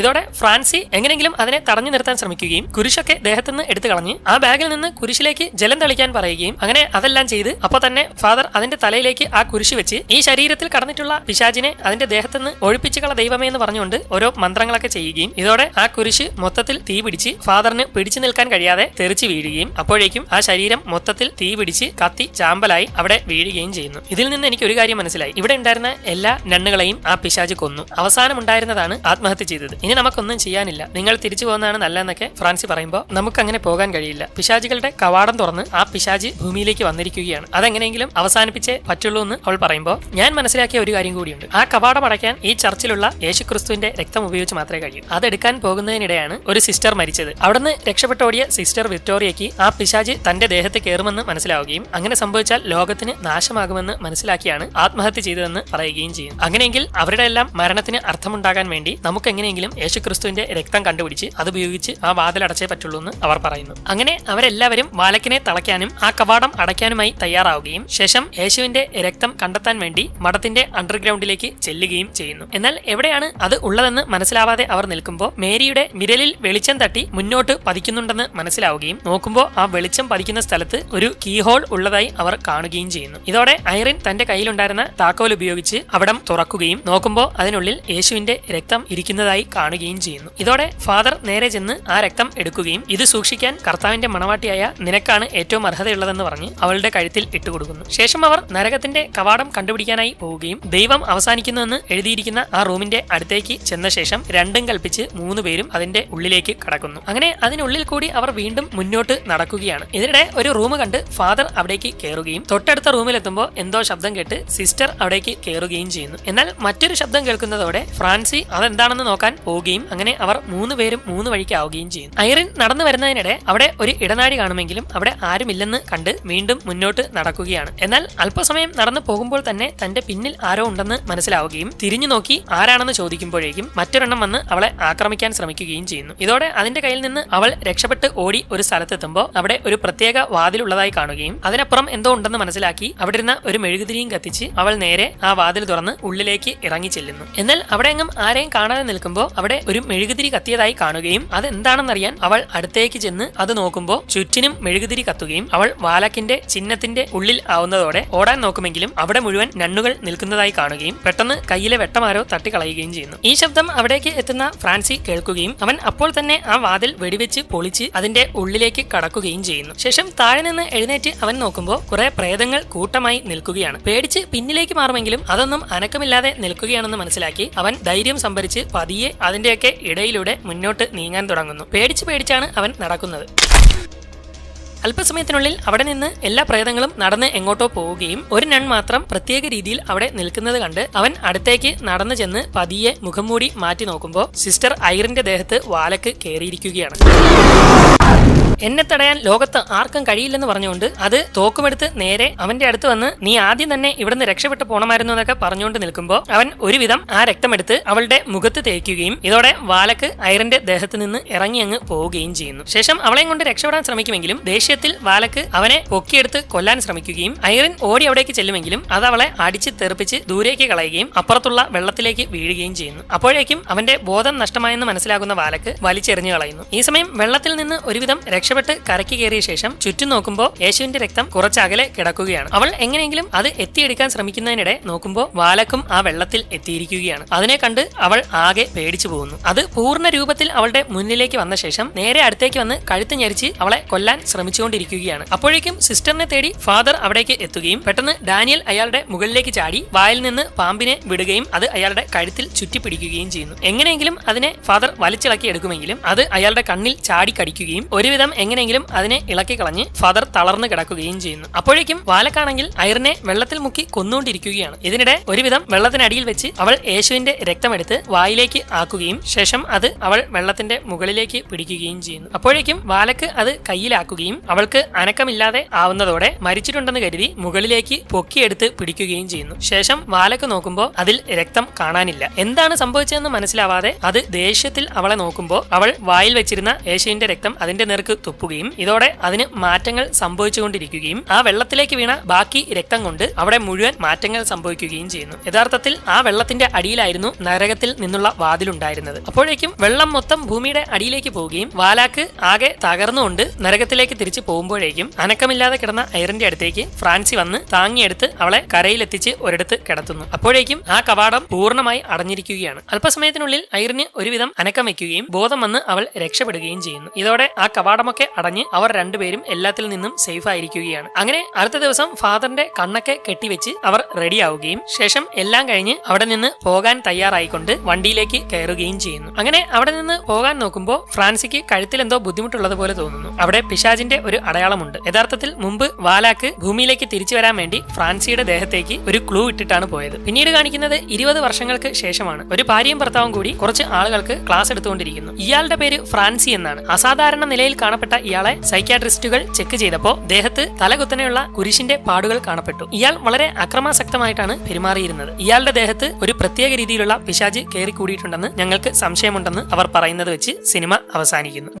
ഇതോടെ ഫ്രാൻസി എങ്ങനെങ്കിലും അതിനെ തടഞ്ഞു നിർത്താൻ ശ്രമിക്കുകയും കുരിശൊക്കെ ദേഹത്തുനിന്ന് എടുത്തു കളഞ്ഞ് ആ ബാഗിൽ നിന്ന് കുരിശിലേക്ക് ജലം തളിക്കാൻ പറയുകയും അങ്ങനെ അതെല്ലാം ചെയ്ത് അപ്പൊ തന്നെ ഫാദർ അതിന്റെ തലയിലേക്ക് ആ കുരിശ് വെച്ച് ഈ ശരീരത്തിൽ കടന്നിട്ടുള്ള പിശാചിനെ അതിന്റെ ദേഹത്തു നിന്ന് ഒഴിപ്പിച്ചു കള ദൈവമേ എന്ന് പറഞ്ഞുകൊണ്ട് ഓരോ മന്ത്രങ്ങളൊക്കെ ചെയ്യുകയും ഇതോടെ ആ കുരിശ് മൊത്തത്തിൽ തീ പിടിച്ച് ഫാദറിന് പിടിച്ചു നിൽക്കാൻ കഴിയാതെ തെറിച്ച് വീഴുകയും അപ്പോഴേക്കും ആ ശരീരം മൊത്തത്തിൽ തീ പിടിച്ച് കത്തി ചാമ്പലായി അവിടെ വീഴുകയും ചെയ്യുന്നു. ഇതിൽ നിന്ന് എനിക്ക് ഒരു കാര്യം മനസ്സിലായി. ഇവിടെ ഉണ്ടായിരുന്ന എല്ലാ നണ്ണുകളെയും ആ പിശാജ് കൊന്നു. അവസാനം ഉണ്ടായിരുന്നതാണ് ആത്മഹത്യ ചെയ്തത്. ഇനി നമുക്കൊന്നും ചെയ്യാനില്ല. നിങ്ങൾ തിരിച്ചു പോകുന്നതാണ് നല്ലതെന്നൊക്കെ ഫ്രാൻസി പറയുമ്പോൾ നമുക്ക് അങ്ങനെ പോകാൻ കഴിയില്ല. പിശാചികളുടെ കവാടം തുറന്ന് ആ പിശാചി ഭൂമിയിലേക്ക് വന്നിരിക്കുകയാണ്. അതെങ്ങനെയെങ്കിലും അവസാനിപ്പിച്ചേ പറ്റുള്ളൂ എന്ന് അവൾ പറയുമ്പോൾ ഞാൻ മനസ്സിലാക്കിയ ഒരു കാര്യം കൂടിയുണ്ട്. ആ കവാടം അടയ്ക്കാൻ ഈ ചർച്ചിലുള്ള യേശുക്രിസ്തുവിന്റെ രക്തം ഉപയോഗിച്ച് മാത്രമേ കഴിയൂ. അതെടുക്കാൻ പോകുന്നതിനിടെയാണ് ഒരു സിസ്റ്റർ മരിച്ചത്. അവിടുന്ന് രക്ഷപ്പെട്ടോടിയ സിസ്റ്റർ വിക്ടോറിയയ്ക്ക് ആ പിശാജ് തന്റെ ദേഹത്ത് കയറുമെന്ന് മനസ്സിലാവുകയും അങ്ങനെ സംഭവിച്ചാൽ ലോകത്തിന് നാശമാകുമെന്ന് മനസ്സിലാക്കിയാണ് ആത്മഹത്യ ചെയ്തതെന്ന് പറയുകയും ചെയ്യും. അങ്ങനെയെങ്കിൽ അവരുടെ എല്ലാം മരണത്തിന് അർത്ഥമുണ്ടാകാൻ വേണ്ടി നമുക്ക് എങ്ങനെയെങ്കിലും യേശുക്രിസ്തുവിന്റെ രക്തം കണ്ടുപിടിച്ച് അത് ഉപയോഗിച്ച് ആ വാതിൽ അടച്ചേ പറ്റുള്ളൂ എന്ന് അവർ പറയുന്നു. അങ്ങനെ അവരെല്ലാവരും വാലക്കിനെ തളയ്ക്കാനും ആ കവാടം അടയ്ക്കാനുമായി തയ്യാറാവുകയും ശേഷം യേശുവിന്റെ രക്തം കണ്ടെത്താൻ വേണ്ടി മഠത്തിന്റെ അണ്ടർഗ്രൗണ്ടിലേക്ക് ചെല്ലുകയും ചെയ്യുന്നു. എന്നാൽ എവിടെയാണ് അത് ഉള്ളതെന്ന് മനസ്സിലാവാതെ അവർ നിൽക്കുമ്പോൾ മേരിയുടെ വിരലിൽ വെളിച്ചം തട്ടി മുന്നോട്ട് പതിക്കുന്നുണ്ടെന്ന് മനസ്സിലാവുകയും നോക്കുമ്പോൾ ആ വെളിച്ചം പതിക്കുന്ന സ്ഥലത്ത് ഒരു കീഹോൾ ഉള്ളതായി അവർ കാണുകയും ചെയ്യുന്നു. ഇതോടെ ഐറിൻ തന്റെ കയ്യിലുണ്ടായിരുന്ന താക്കോൽ ഉപയോഗിച്ച് അവിടം തുറക്കുകയും നോക്കുമ്പോൾ അതിനുള്ളിൽ യേശുവിന്റെ രക്തം ഇരിക്കുന്നതായി കാണുകയും ചെയ്യുന്നു. ഇതോടെ ഫാദർ നേരെ ചെന്ന് ആ രക്തം എടുക്കുകയും ഇത് സൂക്ഷിക്കാൻ കർത്താവിന്റെ മണവാട്ടിയായ നിനക്കാണ് ഏറ്റവും അർഹതയുള്ളതെന്ന് പറഞ്ഞ് അവളുടെ കഴുത്തിൽ ഇട്ടുകൊടുക്കുന്നു. ശേഷം അവർ നരകത്തിന്റെ കവാടം കണ്ടുപിടിക്കാനായി പോവുകയും ദൈവം അവസാനിക്കുന്നുവെന്ന് എഴുതിയിരിക്കുന്ന ആ റൂമിന്റെ അടുത്തേക്ക് ചെന്ന ശേഷം രണ്ടും കൽപ്പിച്ച് മൂന്ന് പേരും അതിന്റെ ഉള്ളിലേക്ക് കടക്കുന്നു. അങ്ങനെ അതിനുള്ളിൽ കൂടി അവർ വീണ്ടും മുന്നോട്ട് നടക്കുകയാണ്. ഇതിനിടെ ഒരു റൂം കണ്ട് ഫാദർ അവിടേക്ക് കയറുകയും തൊട്ടടുത്ത റൂമിലെത്തുമ്പോൾ എന്തോ ശബ്ദം കേട്ട് സിസ്റ്റർ അവിടേക്ക് കയറുകയും ചെയ്യുന്നു. എന്നാൽ മറ്റൊരു ശബ്ദം കേൾക്കുന്നതോടെ ഫ്രാൻസി അതെന്താണെന്ന് നോക്കാൻ പോവുകയും അങ്ങനെ അവർ മൂന്ന് പേരും മൂന്ന് വഴിക്ക് ആവുകയും ചെയ്യുന്നു. ഐറിൻ നടന്നു വരുന്നതിനിടെ അവിടെ ഒരു ഇടനാഴി കാണുമെങ്കിലും അവിടെ ആരുമില്ലെന്ന് കണ്ട് വീണ്ടും മുന്നോട്ട് നടക്കുകയാണ്. എന്നാൽ അല്പസമയം നടന്നു പോകുമ്പോൾ തന്നെ തന്റെ പിന്നിൽ ആരോ ഉണ്ടെന്ന് മനസ്സിലാവുകയും തിരിഞ്ഞു നോക്കി ആരാണെന്ന് ചോദിക്കുമ്പോഴേക്കും മറ്റൊരെണ്ണം വന്ന് അവളെ ആക്രമിക്കാൻ ശ്രമിക്കുകയും ചെയ്യുന്നു. ഇതോടെ അതിന്റെ കയ്യിൽ നിന്ന് അവൾ രക്ഷപ്പെട്ട് ഓടി ഒരു സ്ഥലത്തെത്തുമ്പോൾ അവിടെ ഒരു പ്രത്യേക വാതിലുള്ളതായി കാണുകയും അതിനപ്പുറം എന്തോ ഉണ്ടെന്ന് മനസ്സിലാക്കി അവിടെ ഇരുന്ന ഒരു മെഴുകുതിരിയും കത്തിച്ച് അവൾ നേരെ ആ വാതിൽ തുറന്ന് ഉള്ളിലേക്ക് ഇറങ്ങി ചെല്ലുന്നു. എന്നാൽ അവിടെ എങ്ങും ആരെയും കാണാതെ നിൽക്കുമ്പോൾ അവിടെ ഒരു മെഴുകുതിരി കത്തിയതായി കാണുകയും അത് എന്താണെന്നറിയാൻ അവൾ അടുത്തേക്ക് ചെന്ന് അത് നോക്കുമ്പോൾ ചുറ്റിനും മെഴുകുതിരി കത്തുകയും അവൾ വാലക്കിന്റെ ചിഹ്നത്തിന്റെ ഉള്ളിൽ ആവുന്നതോടെ ഓടാൻ നോക്കുമെങ്കിലും അവിടെ മുഴുവൻ നണ്ണുകൾ നിൽക്കുന്നതായി കാണുകയും പെട്ടെന്ന് കയ്യിലെ വെട്ടമാരോ തട്ടിക്കളയുകയും ചെയ്യുന്നു. ഈ ശബ്ദം അവിടേക്ക് എത്തുന്ന ഫ്രാൻസി കേൾക്കുകയും അവൻ അപ്പോൾ തന്നെ ആ വാതിൽ വെടിവെച്ച് പൊളിച്ച് അതിന്റെ ഉള്ളിലേക്ക് കടക്കുകയും ചെയ്യുന്നു. ശേഷം താഴെ നിന്ന് എഴുന്നേറ്റ് അവൻ നോക്കുമ്പോൾ കുറെ പ്രേതങ്ങൾ കൂട്ടമായി നിൽക്കുകയാണ്. പേടിച്ച് പിന്നിലേക്ക് മാറുമെങ്കിലും അതൊന്നും അനക്കമില്ലാതെ നിൽക്കുകയാണെന്ന് മനസ്സിലാക്കി അവൻ ധൈര്യം സംഭരിച്ച് പതിയെ അതിന്റെയൊക്കെ ഇടയിലൂടെ മുന്നോട്ട് നീങ്ങാൻ തുടങ്ങുന്നു. പേടിച്ച് പേടിച്ചാണ് അവൻ നടക്കുന്നത്. അല്പസമയത്തിനുള്ളിൽ അവിടെ നിന്ന് എല്ലാ പ്രേതങ്ങളും നടന്ന് എങ്ങോട്ടോ പോവുകയും ഒരു നൺ മാത്രം പ്രത്യേക രീതിയിൽ അവിടെ നിൽക്കുന്നത് കണ്ട് അവൻ അടുത്തേക്ക് നടന്നു ചെന്ന് പതിയെ മുഖം മൂടി മാറ്റി നോക്കുമ്പോൾ സിസ്റ്റർ ഐറിന്റെ ദേഹത്ത് വാലക്ക് കയറിയിരിക്കുകയാണ് എന്നെ തടയാൻ ലോകത്ത് ആർക്കും കഴിയില്ലെന്ന് പറഞ്ഞുകൊണ്ട് അത് തോക്കുമെടുത്ത് നേരെ അവന്റെ അടുത്ത് വന്ന് നീ ആദ്യം തന്നെ ഇവിടുന്ന് രക്ഷപ്പെട്ടു പോണമായിരുന്നു എന്നൊക്കെ പറഞ്ഞുകൊണ്ട് നിൽക്കുമ്പോൾ അവൻ ഒരുവിധം ആ രക്തമെടുത്ത് അവളുടെ മുഖത്ത് തേക്കുകയും ഇതോടെ വാലക്ക് ഐറന്റെ ദേഹത്ത് നിന്ന് ഇറങ്ങി അങ്ങ് പോവുകയും ചെയ്യുന്നു. ശേഷം അവളെയും കൊണ്ട് രക്ഷപ്പെടാൻ ശ്രമിക്കുമെങ്കിലും ദേഷ്യത്തിൽ വാലക്ക് അവനെ പൊക്കിയെടുത്ത് കൊല്ലാൻ ശ്രമിക്കുകയും ഐറൻ ഓടി അവിടേക്ക് ചെല്ലുമെങ്കിലും അത് അവളെ അടിച്ച് തെറിപ്പിച്ച് ദൂരേക്ക് കളയുകയും അപ്പുറത്തുള്ള വെള്ളത്തിലേക്ക് വീഴുകയും ചെയ്യുന്നു. അപ്പോഴേക്കും അവന്റെ ബോധം നഷ്ടമായെന്ന് മനസ്സിലാകുന്ന വാലക്ക് വലിച്ചെറിഞ്ഞു കളയുന്നു. ഈ സമയം വെള്ളത്തിൽ നിന്ന് ഒരുവിധം രക്ഷപ്പെട്ട് കരയ്ക്ക് കയറിയ ശേഷം ചുറ്റും നോക്കുമ്പോൾ യേശുവിന്റെ രക്തം കുറച്ചകലെ കിടക്കുകയാണ്. അവൾ എങ്ങനെയെങ്കിലും അത് എത്തിയെടുക്കാൻ ശ്രമിക്കുന്നതിനിടെ നോക്കുമ്പോൾ വാലക്കും ആ വെള്ളത്തിൽ എത്തിയിരിക്കുകയാണ്. അതിനെ കണ്ട് അവൾ ആകെ പേടിച്ചു പോകുന്നു. അത് പൂർണ രൂപത്തിൽ അവളുടെ മുന്നിലേക്ക് വന്ന ശേഷം നേരെ അടുത്തേക്ക് വന്ന് കഴുത്ത് ഞെരിച്ച് അവളെ കൊല്ലാൻ ശ്രമിച്ചുകൊണ്ടിരിക്കുകയാണ്. അപ്പോഴേക്കും സിസ്റ്ററിനെ തേടി ഫാദർ അവിടേക്ക് എത്തുകയും പെട്ടെന്ന് ഡാനിയൽ അയാളുടെ മുകളിലേക്ക് ചാടി വായിൽ നിന്ന് പാമ്പിനെ വിടുകയും അത് അയാളുടെ കഴുത്തിൽ ചുറ്റിപ്പിടിക്കുകയും ചെയ്യുന്നു. എങ്ങനെയെങ്കിലും അതിനെ ഫാദർ വലിച്ചിളക്കി എടുക്കുമെങ്കിലും അത് അയാളുടെ കണ്ണിൽ ചാടി കടിക്കുകയും ഒരുവിധം എങ്ങനെയെങ്കിലും അതിനെ ഇളക്കി കളഞ്ഞ് ഫാദർ തളർന്നു കിടക്കുകയും ചെയ്യുന്നു. അപ്പോഴേക്കും വാലക്കാണെങ്കിൽ അയറിനെ വെള്ളത്തിൽ മുക്കി കൊന്നുകൊണ്ടിരിക്കുകയാണ്. ഇതിനിടെ ഒരുവിധം വെള്ളത്തിനടിയിൽ വെച്ച് അവൾ യേശുവിന്റെ രക്തമെടുത്ത് വായിലേക്ക് ആക്കുകയും ശേഷം അത് അവൾ വെള്ളത്തിന്റെ മുകളിലേക്ക് പിടിക്കുകയും ചെയ്യുന്നു. അപ്പോഴേക്കും വാലക്ക് അത് കയ്യിലാക്കുകയും അവൾക്ക് അനക്കമില്ലാതെ ആവുന്നതോടെ മരിച്ചിട്ടുണ്ടെന്ന് കരുതി മുകളിലേക്ക് പൊക്കിയെടുത്ത് പിടിക്കുകയും ചെയ്യുന്നു. ശേഷം വാലക്ക് നോക്കുമ്പോൾ അതിൽ രക്തം കാണാനില്ല. എന്താണ് സംഭവിച്ചതെന്ന് മനസ്സിലാവാതെ അത് ദേഷ്യത്തിൽ അവളെ നോക്കുമ്പോൾ അവൾ വായിൽ വെച്ചിരുന്ന യേശുവിന്റെ രക്തം അതിന്റെ നേർക്ക് തുപ്പുകയും ഇതോടെ അതിന് മാറ്റങ്ങൾ സംഭവിച്ചുകൊണ്ടിരിക്കുകയും ആ വെള്ളത്തിലേക്ക് വീണ ബാക്കി രക്തം കൊണ്ട് അവിടെ മുഴുവൻ മാറ്റങ്ങൾ സംഭവിക്കുകയും ചെയ്യുന്നു. യഥാർത്ഥത്തിൽ ആ വെള്ളത്തിന്റെ അടിയിലായിരുന്നു നരകത്തിൽ നിന്നുള്ള വാതിലുണ്ടായിരുന്നത്. അപ്പോഴേക്കും വെള്ളം മൊത്തം ഭൂമിയുടെ അടിയിലേക്ക് പോവുകയും വാലാക്ക് ആകെ തകർന്നുകൊണ്ട് നരകത്തിലേക്ക് തിരിച്ചു പോകുമ്പോഴേക്കും അനക്കമില്ലാതെ കിടന്ന ഐറിന്റെ അടുത്തേക്ക് ഫ്രാൻസി വന്ന് താങ്ങിയെടുത്ത് അവളെ കരയിലെത്തിച്ച് ഒരിടത്ത് കിടത്തുന്നു. അപ്പോഴേക്കും ആ കവാടം പൂർണമായി അടഞ്ഞിരിക്കുകയാണ്. അല്പസമയത്തിനുള്ളിൽ ഐറിന് ഒരുവിധം അനക്കം വയ്ക്കുകയും ബോധം വന്ന് അവൾ രക്ഷപ്പെടുകയും ചെയ്യുന്നു. ഇതോടെ ആ കവാടമൊക്കെ അടഞ്ഞ് അവർ രണ്ടുപേരും എല്ലാത്തിൽ നിന്നും സേഫ് ആയിരിക്കുകയാണ്. അങ്ങനെ അടുത്ത ദിവസം ഫാദറിന്റെ കണ്ണൊക്കെ കെട്ടിവെച്ച് അവർ റെഡിയാവുകയും ശേഷം എല്ലാം കഴിഞ്ഞ് അവിടെ നിന്ന് പോകാൻ തയ്യാറായിക്കൊണ്ട് വണ്ടിയിലേക്ക് കയറുകയും ചെയ്യുന്നു. അങ്ങനെ അവിടെ നിന്ന് പോകാൻ നോക്കുമ്പോൾ ഫ്രാൻസിക്ക് കഴുത്തിൽ എന്തോ ബുദ്ധിമുട്ടുള്ളത് പോലെ തോന്നുന്നു. അവിടെ പിശാജിന്റെ ഒരു അടയാളമുണ്ട്. യഥാർത്ഥത്തിൽ മുമ്പ് വാലാക്ക് ഭൂമിയിലേക്ക് തിരിച്ചു വരാൻ വേണ്ടി ഫ്രാൻസിയുടെ ദേഹത്തേക്ക് ഒരു ക്ലൂ ഇട്ടിട്ടാണ് പോയത്. പിന്നീട് കാണിക്കുന്നത് ഇരുപത് വർഷങ്ങൾക്ക് ശേഷമാണ്. ഒരു ഭാര്യയും ഭർത്താവും കൂടി കുറച്ച് ആളുകൾക്ക് ക്ലാസ് എടുത്തുകൊണ്ടിരിക്കുന്നു. ഇയാളുടെ പേര് ഫ്രാൻസി എന്നാണ്. അസാധാരണ നിലയിൽ കാണപ്പെട്ട ഇയാളെ സൈക്യാട്രിസ്റ്റുകൾ ചെക്ക് ചെയ്തപ്പോൾ ദേഹത്ത് തലകുത്തനെയുള്ള കുരിശിന്റെ പാടുകൾ കാണപ്പെട്ടു. ഇയാൾ വളരെ അക്രമാസക്തമായിട്ടാണ് പെരുമാറിയിരുന്നത്. ഇയാളുടെ ദേഹത്ത് ഒരു പ്രത്യേക രീതിയിലുള്ള പിശാജ് കയറി കൂടിയിട്ടുണ്ടെന്ന് ഞങ്ങൾക്ക് സംശയമുണ്ടെന്ന് അവർ പറയുന്നത് വെച്ച് സിനിമ അവസാനിക്കുന്നു.